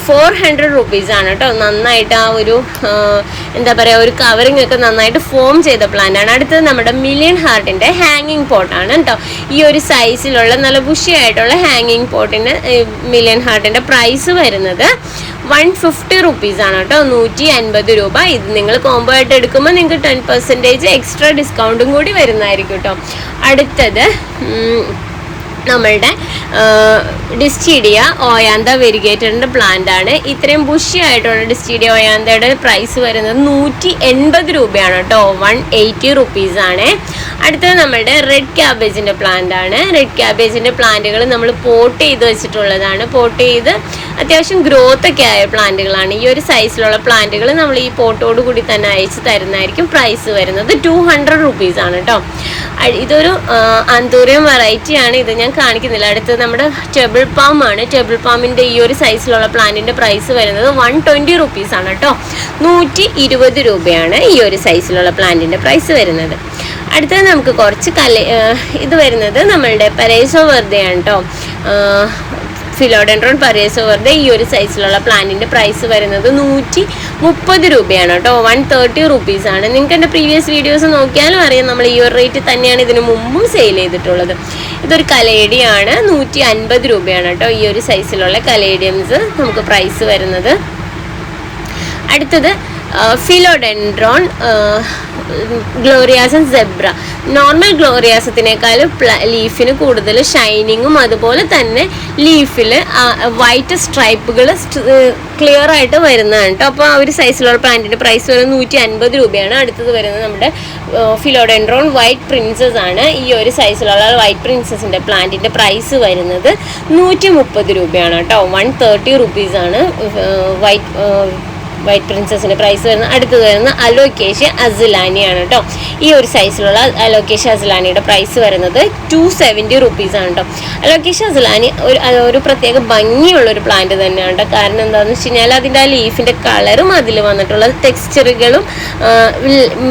ഫോർ ഹൺഡ്രഡ് റുപ്പീസ് ആണ് കേട്ടോ നന്നായിട്ട് ആ ഒരു എന്താ പറയുക ഒരു കവറിംഗ് ഒക്കെ നന്നായിട്ട് ഫോം ചെയ്ത പ്ലാന്റ് ആണ്. അടുത്തത് നമ്മുടെ മില്യൺ ഹാർട്ടിന്റെ ഹാങ്ങിങ് പോട്ടാണ് കേട്ടോ ഈ ഒരു സൈസിലുള്ള നല്ല ബുഷിയായിട്ടുള്ള ഹാങ്ങിങ് പോട്ടിന് മില്യൺ ഹാർട്ടിന്റെ പ്രൈസ് വരുന്നത് വൺ ഫിഫ്റ്റി റുപ്പീസ് ആണ് കേട്ടോ. നൂറ്റി അൻപത് രൂപ. ഇത് നിങ്ങൾ കോംബോ ആയിട്ട് എടുക്കുമ്പോൾ നിങ്ങൾക്ക് ടെൻ പെർസെന്റേജ് എക്സ്ട്രാ ഡിസ്കൗണ്ടും കൂടി വരുന്നതായിരിക്കും കേട്ടോ. അടുത്തത് നമ്മളുടെ ഡിസ്റ്റീഡിയ ഓയാന്ത വെരിഗേറ്ററിന്റെ പ്ലാന്റ് ആണ്. ഇത്രയും ബുഷി ആയിട്ടുള്ള ഡിസ്റ്റീഡിയ ഓയാന്തയുടെ പ്രൈസ് വരുന്നത് നൂറ്റി എൺപത് രൂപയാണ് കേട്ടോ. വൺ എയ്റ്റി റുപ്പീസ് ആണ്. അടുത്തത് നമ്മളുടെ റെഡ് ക്യാബേജിന്റെ പ്ലാന്റ് ആണ്. റെഡ് ക്യാബേജിന്റെ പ്ലാന്റുകൾ നമ്മൾ പോട്ട് ചെയ്ത് വെച്ചിട്ടുള്ളതാണ്. പോട്ട് ചെയ്ത് അത്യാവശ്യം ഗ്രോത്ത് ഒക്കെ ആയ പ്ലാന്റുകളാണ്. ഈ ഒരു സൈസിലുള്ള പ്ലാന്റുകൾ നമ്മൾ ഈ പോട്ടോട് കൂടി തന്നെ അയച്ച് തരുന്നതായിരിക്കും പ്രൈസ് വരുന്നത്. ടു ഹൺഡ്രഡ് റുപ്പീസ് ആണ് കേട്ടോ ഇതൊരു അന്തൂറിയം വെറൈറ്റി ആണ്. ഇത് ഞാൻ കാണിക്കുന്നില്ല. അടുത്തത് നമ്മുടെ ടെബിൾ പാം ആണ്. ടെബിൾ പാമിന്റെ ഈ ഒരു സൈസിലുള്ള പ്ലാന്റിന്റെ പ്രൈസ് വരുന്നത് വൺ ട്വന്റി റുപ്പീസ് ആണ് കേട്ടോ നൂറ്റി ഇരുപത് രൂപയാണ് ഈ ഒരു സൈസിലുള്ള പ്ലാന്റിന്റെ പ്രൈസ് വരുന്നത്. അടുത്തത് നമുക്ക് കുറച്ച് കല ഇത് വരുന്നത് നമ്മളുടെ പരേസോ വെറുതെയാണ് കേട്ടോ ഫിലോഡെൻഡ്രോൺ പരേസോവറുടെ ഈ ഒരു സൈസിലുള്ള പ്ലാന്റിന്റെ പ്രൈസ് വരുന്നത് നൂറ്റി മുപ്പത് രൂപയാണ് കേട്ടോ. വൺ തേർട്ടി റുപ്പീസാണ് നിങ്ങൾക്ക് എന്റെ പ്രീവിയസ് വീഡിയോസ് നോക്കിയാലും അറിയാം നമ്മൾ ഈ ഒരു റേറ്റ് തന്നെയാണ് ഇതിനു മുമ്പും സെയിൽ ചെയ്തിട്ടുള്ളത്. ഇതൊരു കലേഡിയാണ്. നൂറ്റി അൻപത് രൂപയാണ് കേട്ടോ ഈ ഒരു സൈസിലുള്ള കലേഡിയംസ് നമുക്ക് പ്രൈസ് വരുന്നത്. അടുത്തത് ഫിലോഡെൻഡ്രോൺ ഗ്ലോറിയാസം സെബ്ര നോർമൽ ഗ്ലോറിയാസത്തിനേക്കാൾ ലീഫിന് കൂടുതൽ ഷൈനിങ്ങും അതുപോലെ തന്നെ ലീഫിൽ വൈറ്റ് സ്ട്രൈപ്പുകൾ ക്ലിയർ ആയിട്ട് വരുന്നതാണ് കേട്ടോ അപ്പോൾ ആ ഒരു സൈസിലുള്ള പ്ലാന്റിന്റെ പ്രൈസ് വരുന്നത് നൂറ്റി അൻപത് രൂപയാണ്. അടുത്തത് വരുന്നത് നമ്മുടെ ഫിലോഡെൻഡ്രോൺ വൈറ്റ് പ്രിൻസസ് ആണ്. ഈ ഒരു സൈസിലുള്ള വൈറ്റ് പ്രിൻസസിന്റെ പ്ലാന്റിന്റെ പ്രൈസ് വരുന്നത് നൂറ്റി മുപ്പത് രൂപയാണ് കേട്ടോ വൺ തേർട്ടി റുപ്പീസാണ് വൈറ്റ് വൈറ്റ് പ്രിൻസസിന്റെ പ്രൈസ് വരുന്നത്. അടുത്തത് വരുന്നത് അലോക്കേഷ്യ അസിലാനിയാണ് കേട്ടോ ഈ ഒരു സൈസിലുള്ള അലോക്കേഷ്യ അസിലാനിയുടെ പ്രൈസ് വരുന്നത് ടു സെവന്റി റുപ്പീസാണ് കേട്ടോ അലോക്കേഷ്യ അസിലാനി ഒരു ഒരു പ്രത്യേക ഭംഗിയുള്ള ഒരു പ്ലാന്റ് തന്നെയാണ് കേട്ടോ കാരണം എന്താണെന്ന് വെച്ച് കഴിഞ്ഞാൽ അതിന്റെ ആ ലീഫിന്റെ കളറും അതിൽ വന്നിട്ടുള്ള ടെക്സ്ചറുകളും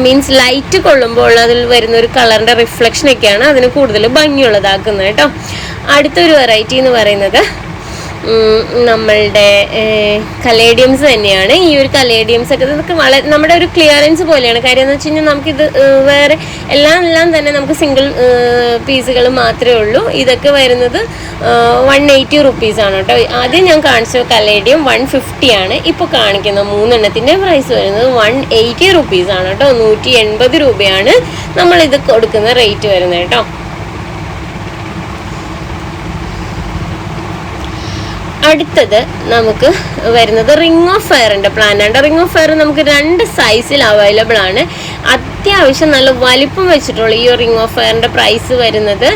മീൻസ് ലൈറ്റ് കൊള്ളുമ്പോൾ അതിൽ വരുന്ന ഒരു കളറിന്റെ റിഫ്ലക്ഷനൊക്കെയാണ് അതിന് കൂടുതൽ ഭംഗിയുള്ളതാക്കുന്നത് കേട്ടോ അടുത്തൊരു വെറൈറ്റി എന്ന് പറയുന്നത് നമ്മളുടെ കലേഡിയംസ് തന്നെയാണ്. ഈ ഒരു കലേഡിയംസ് ഒക്കെ ഇതൊക്കെ വളരെ നമ്മുടെ ഒരു ക്ലിയറൻസ് പോലെയാണ്. കാര്യം എന്ന് വെച്ച് കഴിഞ്ഞാൽ നമുക്കിത് വേറെ എല്ലാം എല്ലാം തന്നെ നമുക്ക് സിംഗിൾ പീസുകൾ മാത്രമേ ഉള്ളൂ. ഇതൊക്കെ വരുന്നത് വൺ എയ്റ്റി റുപ്പീസ് ആണ് കേട്ടോ. ആദ്യം ഞാൻ കാണിച്ച കലേഡിയം വൺ ഫിഫ്റ്റി ആണ്. ഇപ്പോൾ കാണിക്കുന്ന മൂന്നെണ്ണത്തിന്റെ പ്രൈസ് വരുന്നത് വൺ എയ്റ്റി റുപ്പീസ് ആണ് കേട്ടോ. നൂറ്റി എൺപത് രൂപയാണ് നമ്മളിത് കൊടുക്കുന്ന റേറ്റ് വരുന്നത് കേട്ടോ. അടുത്തത് നമുക്ക് വരുന്നത് റിംഗ് ഓഫ് ഫയറിന്റെ പ്ലാനാണ് റിംഗ് ഓഫ് ഫയർ നമുക്ക് രണ്ട് സൈസിൽ അവൈലബിൾ ആണ്. അത്യാവശ്യം നല്ല വലിപ്പം വെച്ചിട്ടുള്ള ഈ റിംഗ് ഓഫ് ഫയറിന്റെ പ്രൈസ് വരുന്നത്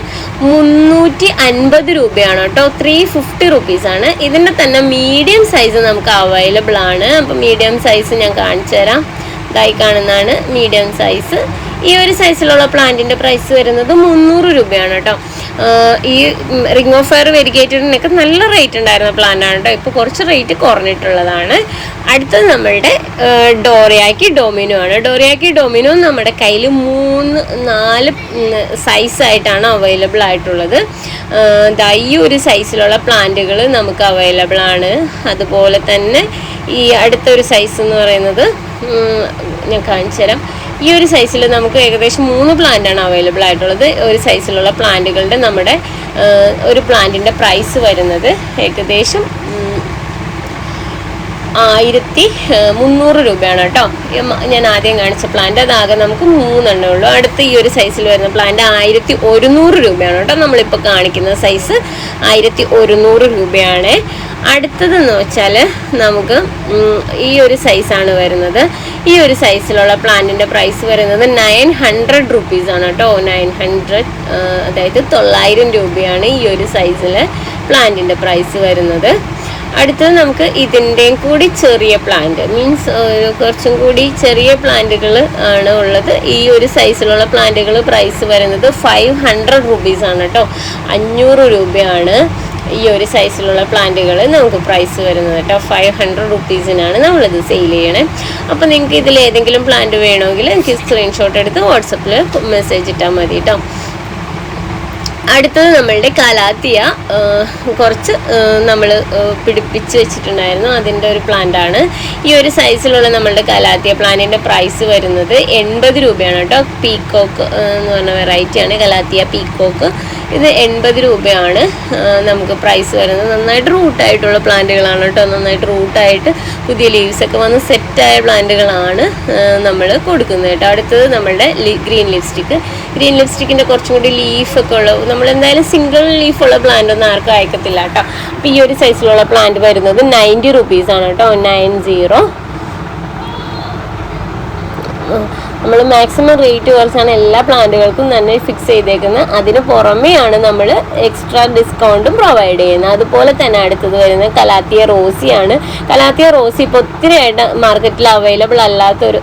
മുന്നൂറ്റി അൻപത് രൂപയാണ് കേട്ടോ. ത്രീ ഫിഫ്റ്റി റുപ്പീസാണ് ഇതിന്റെ തന്നെ മീഡിയം സൈസ് നമുക്ക് അവൈലബിൾ ആണ്. അപ്പം മീഡിയം സൈസ് ഞാൻ കാണിച്ചു തരാം ഇതായി കാണുന്നതാണ് മീഡിയം സൈസ് ഈ ഒരു സൈസിലുള്ള പ്ലാന്റിന്റെ പ്രൈസ് വരുന്നത് മുന്നൂറ് രൂപയാണ് കേട്ടോ ഈ റിംഗ് ഓഫ് ഫയർ വെരിഗേറ്റഡിനൊക്കെ നല്ല റേറ്റ് ഉണ്ടായിരുന്ന പ്ലാന്റാണ് കേട്ടോ ഇപ്പോൾ കുറച്ച് റേറ്റ് കുറഞ്ഞിട്ടുള്ളതാണ്. അടുത്തത് നമ്മളുടെ ഡോറിയാക്കി ഡൊമിനോ ആണ്. ഡോറിയാക്കി ഡൊമിനോ നമ്മുടെ കയ്യിൽ മൂന്ന് നാല് സൈസായിട്ടാണ് അവൈലബിൾ ആയിട്ടുള്ളത്. ഈ ഒരു സൈസിലുള്ള പ്ലാന്റുകൾ നമുക്ക് അവൈലബിൾ ആണ്. അതുപോലെ തന്നെ ഈ അടുത്തൊരു സൈസ് എന്ന് പറയുന്നത് ഞാൻ കാണിച്ചു തരാം ഈ ഒരു സൈസിൽ നമുക്ക് ഏകദേശം മൂന്ന് പ്ലാന്റ് ആണ് അവൈലബിൾ ആയിട്ടുള്ളത്. ഒരു സൈസിലുള്ള പ്ലാന്റുകളുടെ നമ്മുടെ ഒരു പ്ലാന്റിന്റെ പ്രൈസ് വരുന്നത് ഏകദേശം ആയിരത്തി മുന്നൂറ് രൂപയാണ് കേട്ടോ. ഞാൻ ആദ്യം കാണിച്ച പ്ലാന്റ് അതാകെ നമുക്ക് മൂന്നെണ്ണേ ഉള്ളൂ. അടുത്ത ഈ ഒരു സൈസിൽ വരുന്ന പ്ലാന്റ് ആയിരത്തി ഒരുന്നൂറ് രൂപയാണ് കേട്ടോ നമ്മളിപ്പോൾ കാണിക്കുന്ന സൈസ് ആയിരത്തി ഒരുന്നൂറ് രൂപയാണ്. അടുത്തതെന്ന് വെച്ചാൽ നമുക്ക് ഈ ഒരു സൈസാണ് വരുന്നത്. ഈ ഒരു സൈസിലുള്ള പ്ലാന്റിന്റെ പ്രൈസ് വരുന്നത് നയൻ ഹൺഡ്രഡ് റുപ്പീസാണ് കേട്ടോ. നയൻ ഹൺഡ്രഡ് അതായത് തൊള്ളായിരം രൂപയാണ് ഈ ഒരു സൈസിൽ പ്ലാന്റിന്റെ പ്രൈസ് വരുന്നത്. അടുത്തത് നമുക്ക് ഇതിന്റെയും കൂടി ചെറിയ പ്ലാന്റ് മീൻസ് കുറച്ചും കൂടി ചെറിയ പ്ലാന്റുകൾ ആണ് ഉള്ളത്. ഈ ഒരു സൈസിലുള്ള പ്ലാന്റുകൾ പ്രൈസ് വരുന്നത് ഫൈവ് ഹൺഡ്രഡ് റുപ്പീസ് ആണ് കേട്ടോ അഞ്ഞൂറ് രൂപയാണ് ഈ ഒരു സൈസിലുള്ള പ്ലാന്റുകൾ നമുക്ക് പ്രൈസ് വരുന്നത് കേട്ടോ ഫൈവ് ഹൺഡ്രഡ് റുപ്പീസിനാണ് നമ്മളിത് സെയിൽ ചെയ്യണേ. അപ്പോൾ നിങ്ങൾക്ക് ഇതിൽ ഏതെങ്കിലും പ്ലാന്റ് വേണമെങ്കിൽ എനിക്ക് സ്ക്രീൻഷോട്ട് എടുത്ത് വാട്സപ്പിൽ മെസ്സേജ് ഇട്ടാൽ മതി കേട്ടോ അടുത്തത് നമ്മളുടെ കാലാത്തിയ കുറച്ച് നമ്മൾ പിടിപ്പിച്ച് വെച്ചിട്ടുണ്ടായിരുന്നു. അതിന്റെ ഒരു പ്ലാന്റ് ആണ്. ഈ ഒരു സൈസിലുള്ള നമ്മളുടെ കാലാത്തിയ പ്ലാന്റിന്റെ പ്രൈസ് വരുന്നത് എൺപത് രൂപയാണ് കേട്ടോ. പീക്കോക്ക് എന്ന് പറഞ്ഞ വെറൈറ്റിയാണ് കലാത്തിയ പീക്കോക്ക് ഇത് എൺപത് രൂപയാണ്. നമുക്ക് പ്രൈസ് വരുന്നത് നന്നായിട്ട് റൂട്ടായിട്ടുള്ള പ്ലാന്റുകളാണ് കേട്ടോ. നന്നായിട്ട് റൂട്ടായിട്ട് പുതിയ ലീവ്സൊക്കെ വന്ന് സെറ്റായ പ്ലാന്റുകളാണ് നമ്മൾ കൊടുക്കുന്നത് കേട്ടോ. അടുത്തത് നമ്മളുടെ ഗ്രീൻ ലിപ്സ്റ്റിക്ക് ഗ്രീൻ ലിപ്സ്റ്റിക്കിന്റെ കുറച്ചും കൂടി ലീഫൊക്കെ ഉള്ള നമ്മൾ എന്തായാലും സിംഗിൾ ലീഫുള്ള പ്ലാന്റ് ഒന്നും ആർക്കും അയക്കത്തില്ല കേട്ടോ. അപ്പോൾ ഈ ഒരു സൈസിലുള്ള പ്ലാന്റ് വരുന്നത് നയന്റി റുപ്പീസാണ് കേട്ടോ. നയൻ സീറോ നമ്മൾ മാക്സിമം റേറ്റ് കുറച്ചാണ് എല്ലാ പ്ലാന്റുകൾക്കും തന്നെ ഫിക്സ് ചെയ്തേക്കുന്നത്. അതിന് പുറമെയാണ് നമ്മൾ എക്സ്ട്രാ ഡിസ്കൗണ്ടും പ്രൊവൈഡ് ചെയ്യുന്നത്. അതുപോലെ തന്നെ അടുത്തത് വരുന്നത് കലാത്തിയ റോസിയാണ്. കലാത്തിയ റോസി ഇപ്പോൾ ഒത്തിരി ആയിട്ട് മാർക്കറ്റിൽ അവൈലബിൾ അല്ലാത്തൊരു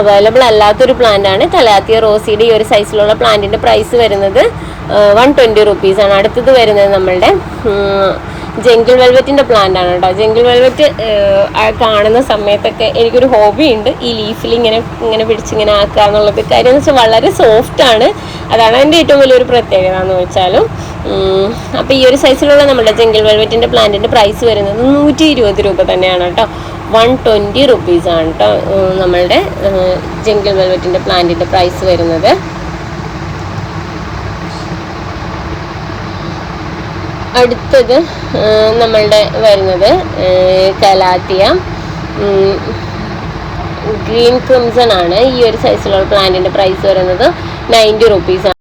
അവൈലബിൾ അല്ലാത്തൊരു പ്ലാന്റാണ് കലാത്തിയ റോസിയുടെ ഈ ഒരു സൈസിലുള്ള പ്ലാന്റിന്റെ പ്രൈസ് വരുന്നത് വൺ ട്വന്റി റുപ്പീസാണ് അടുത്തത് വരുന്നത് നമ്മളുടെ ജംഗിൾ വെൽവെറ്റിന്റെ പ്ലാന്റ് ആണ് കേട്ടോ. ജംഗിൾ വെൽവെറ്റ് കാണുന്ന സമയത്തൊക്കെ എനിക്കൊരു ഹോബി ഉണ്ട്. ഈ ലീഫിൽ ഇങ്ങനെ ഇങ്ങനെ പിടിച്ചിങ്ങനെ ആക്കുക എന്നുള്ളത് കാര്യം വെച്ചാൽ വളരെ സോഫ്റ്റ് ആണ്. അതാണ് എന്റെ ഏറ്റവും വലിയൊരു പ്രത്യേകത എന്ന് വെച്ചാലും. അപ്പോൾ ഈ ഒരു സൈസിലുള്ള നമ്മുടെ ജംഗിൾ വെൽവെറ്റിന്റെ പ്ലാന്റിന്റെ പ്രൈസ് വരുന്നത് നൂറ്റി ഇരുപത് രൂപ തന്നെയാണ് കേട്ടോ. വൺ ട്വന്റി റുപ്പീസാണ് കേട്ടോ നമ്മളുടെ ജംഗിൾ വെൽവെറ്റിന്റെ പ്ലാന്റിന്റെ പ്രൈസ് വരുന്നത്. അടുത്തത് നമ്മളുടെ വരുന്നത് കലാത്തിയ. ഗ്രീൻ ക്രിംസൺ ആണ്. ഈ ഒരു സൈസിലുള്ള പ്ലാന്റിന്റെ പ്രൈസ് വരുന്നത് നയന്റി റുപ്പീസ്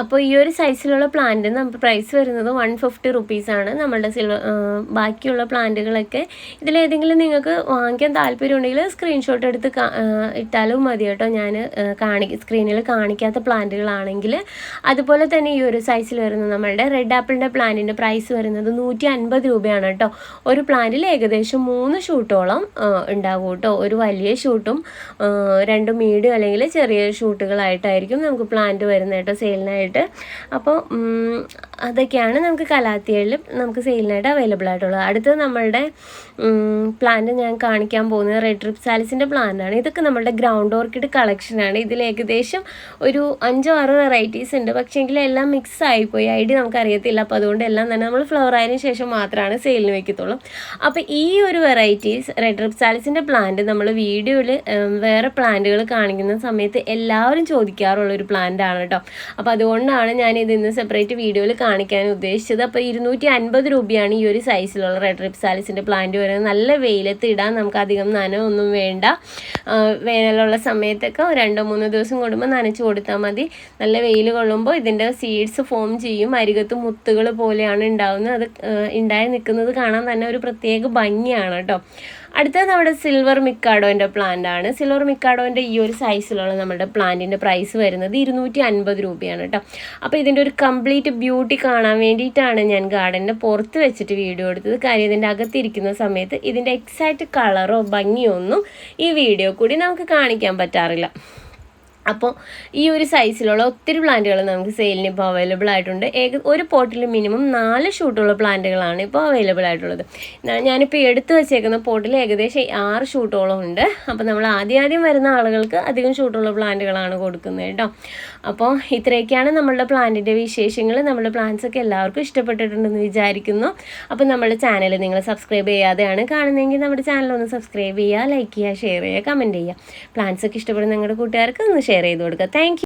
അപ്പോൾ ഈ ഒരു സൈസിലുള്ള പ്ലാന്റ് നമുക്ക് പ്രൈസ് വരുന്നത് വൺ ഫിഫ്റ്റി റുപ്പീസാണ് നമ്മളുടെ സിൽവർ ബാക്കിയുള്ള പ്ലാന്റുകളൊക്കെ ഇതിലേതെങ്കിലും നിങ്ങൾക്ക് വാങ്ങിക്കാൻ താല്പര്യം ഉണ്ടെങ്കിൽ സ്ക്രീൻഷോട്ട് എടുത്ത് ഇട്ടാലും മതി കേട്ടോ. ഞാൻ കാണി സ്ക്രീനിൽ കാണിക്കാത്ത പ്ലാന്റുകളാണെങ്കിൽ അതുപോലെ തന്നെ ഈ ഒരു സൈസിൽ വരുന്ന നമ്മളുടെ റെഡ് ആപ്പിളിന്റെ പ്ലാന്റിന്റെ പ്രൈസ് വരുന്നത് നൂറ്റി അൻപത് രൂപയാണ് കേട്ടോ. ഒരു പ്ലാന്റിൽ ഏകദേശം മൂന്ന് ഷൂട്ടോളം ഉണ്ടാകും കേട്ടോ. ഒരു വലിയ ഷൂട്ടും രണ്ട് മീഡിയം അല്ലെങ്കിൽ ചെറിയ ഷൂട്ടുകളായിട്ടായിരിക്കും നമുക്ക് പ്ലാന്റ് വരുന്നത് കേട്ടോ. സെയിലിനായിട്ട് അപ്പോൾ ഉം, അതൊക്കെയാണ് നമുക്ക് കലാത്തിയയിൽ നമുക്ക് സെയിലിനായിട്ട് അവൈലബിൾ ആയിട്ടുള്ളത്. അടുത്തത് നമ്മളുടെ പ്ലാന്റ് ഞാൻ കാണിക്കാൻ പോകുന്നത് റെഡ് ട്രിപ്പ് സാലിസിന്റെ പ്ലാന്റാണ് ഇതൊക്കെ നമ്മുടെ ഗ്രൗണ്ട് ഓർക്കിഡ് കളക്ഷനാണ് ഇതിൽ ഏകദേശം ഒരു അഞ്ചോ ആറോ വെറൈറ്റീസ് ഉണ്ട്. പക്ഷേ എല്ലാം മിക്സ് ആയിപ്പോയി. ഐ ഡി നമുക്കറിയത്തില്ല. അപ്പോൾ അതുകൊണ്ട് എല്ലാം തന്നെ നമ്മൾ ഫ്ലവർ ആയതിനു ശേഷം മാത്രമാണ് സെയിലിന് വയ്ക്കത്തുള്ളൂ അപ്പോൾ ഈ ഒരു വെറൈറ്റീസ് റെഡ് ട്രിപ്പ് സാലിസിന്റെ പ്ലാന്റ് നമ്മൾ വീഡിയോയിൽ വേറെ പ്ലാന്റുകൾ കാണിക്കുന്ന സമയത്ത് എല്ലാവരും ചോദിക്കാറുള്ള ഒരു പ്ലാന്റ് ആണ് കേട്ടോ. അപ്പോൾ അതുകൊണ്ടാണ് ഞാൻ ഇത് ഇന്ന് സെപ്പറേറ്റ് വീഡിയോയിൽ കാണിക്കാൻ ഉദ്ദേശിച്ചത്. അപ്പോൾ ഇരുന്നൂറ്റി അൻപത് രൂപയാണ് ഈ ഒരു സൈസിലുള്ള റെഡ് റിപ്സാലിസിന്റെ സാലിസിന്റെ പ്ലാന്റ് വരുന്നത്. നല്ല വെയിലത്ത് ഇടാൻ നമുക്ക് അധികം നനവൊന്നും വേണ്ട. വേനലുള്ള സമയത്തൊക്കെ രണ്ടോ മൂന്നോ ദിവസം കൂടുമ്പോൾ നനച്ച് കൊടുത്താൽ മതി. നല്ല വെയിൽ കൊള്ളുമ്പോൾ ഇതിന്റെ സീഡ്സ് ഫോം ചെയ്യും. അരികത്ത് മുത്തുകൾ പോലെയാണ് ഉണ്ടാവുന്നത്. അത് ഉണ്ടായി നിൽക്കുന്നത് കാണാൻ തന്നെ ഒരു പ്രത്യേക ഭംഗിയാണ് കേട്ടോ. അടുത്തത് നമ്മുടെ സിൽവർ മിക്കാഡോന്റെ പ്ലാന്റ് ആണ്. സിൽവർ മിക്കാഡോന്റെ ഈ ഒരു സൈസിലുള്ള നമ്മുടെ പ്ലാന്റിന്റെ പ്രൈസ് വരുന്നത് ഇരുന്നൂറ്റി അൻപത് രൂപയാണ് കേട്ടോ അപ്പോൾ ഇതിന്റെ ഒരു കംപ്ലീറ്റ് ബ്യൂട്ടി കാണാൻ വേണ്ടിയിട്ടാണ് ഞാൻ ഗാർഡനിന്റെ പുറത്ത് വെച്ചിട്ട് വീഡിയോ എടുത്തത്. കാര്യം ഇതിന്റെ അകത്തിരിക്കുന്ന സമയത്ത് ഇതിന്റെ എക്സാക്റ്റ് കളറോ ഭംഗിയോ ഒന്നും ഈ വീഡിയോ കൂടി നമുക്ക് കാണിക്കാൻ പറ്റാറില്ല. അപ്പോൾ ഈ ഒരു സൈസിലുള്ള ഒത്തിരി പ്ലാന്റുകൾ നമുക്ക് സെയിലിന് ഇപ്പോൾ അവൈലബിൾ ആയിട്ടുണ്ട്. ഏക ഒരു പോട്ടിൽ മിനിമം നാല് ഷൂട്ടുള്ള പ്ലാന്റുകളാണ് ഇപ്പോൾ അവൈലബിൾ ആയിട്ടുള്ളത്. ഞാനിപ്പോൾ എടുത്തു വെച്ചേക്കുന്ന പോട്ടിൽ ഏകദേശം ആറ് ഷൂട്ടോളം ഉണ്ട്. അപ്പോൾ നമ്മൾ ആദ്യം ആദ്യം വരുന്ന ആളുകൾക്ക് അധികം ഷൂട്ടുള്ള പ്ലാന്റുകളാണ് കൊടുക്കുന്നത് കേട്ടോ അപ്പോൾ ഇത്രയൊക്കെയാണ് നമ്മളുടെ പ്ലാന്റിന്റെ വിശേഷങ്ങൾ. നമ്മുടെ പ്ലാന്റ്സ് ഒക്കെ എല്ലാവർക്കും ഇഷ്ടപ്പെട്ടിട്ടുണ്ടെന്ന് വിചാരിക്കുന്നു. അപ്പോൾ നമ്മുടെ ചാനൽ നിങ്ങൾ സബ്സ്ക്രൈബ് ചെയ്യാതെയാണ് കാണുന്നതെങ്കിൽ നമ്മുടെ ചാനൽ ഒന്ന് സബ്സ്ക്രൈബ് ചെയ്യുക ലൈക്ക് ചെയ്യുക ഷെയർ ചെയ്യുക കമന്റ് ചെയ്യുക. പ്ലാന്റ്സ് ഒക്കെ ഇഷ്ടപ്പെടുന്ന നിങ്ങളുടെ കൂട്ടുകാർക്ക് ഒന്ന് ഷെയർ ചെയ്ത് കൊടുക്കുക. താങ്ക്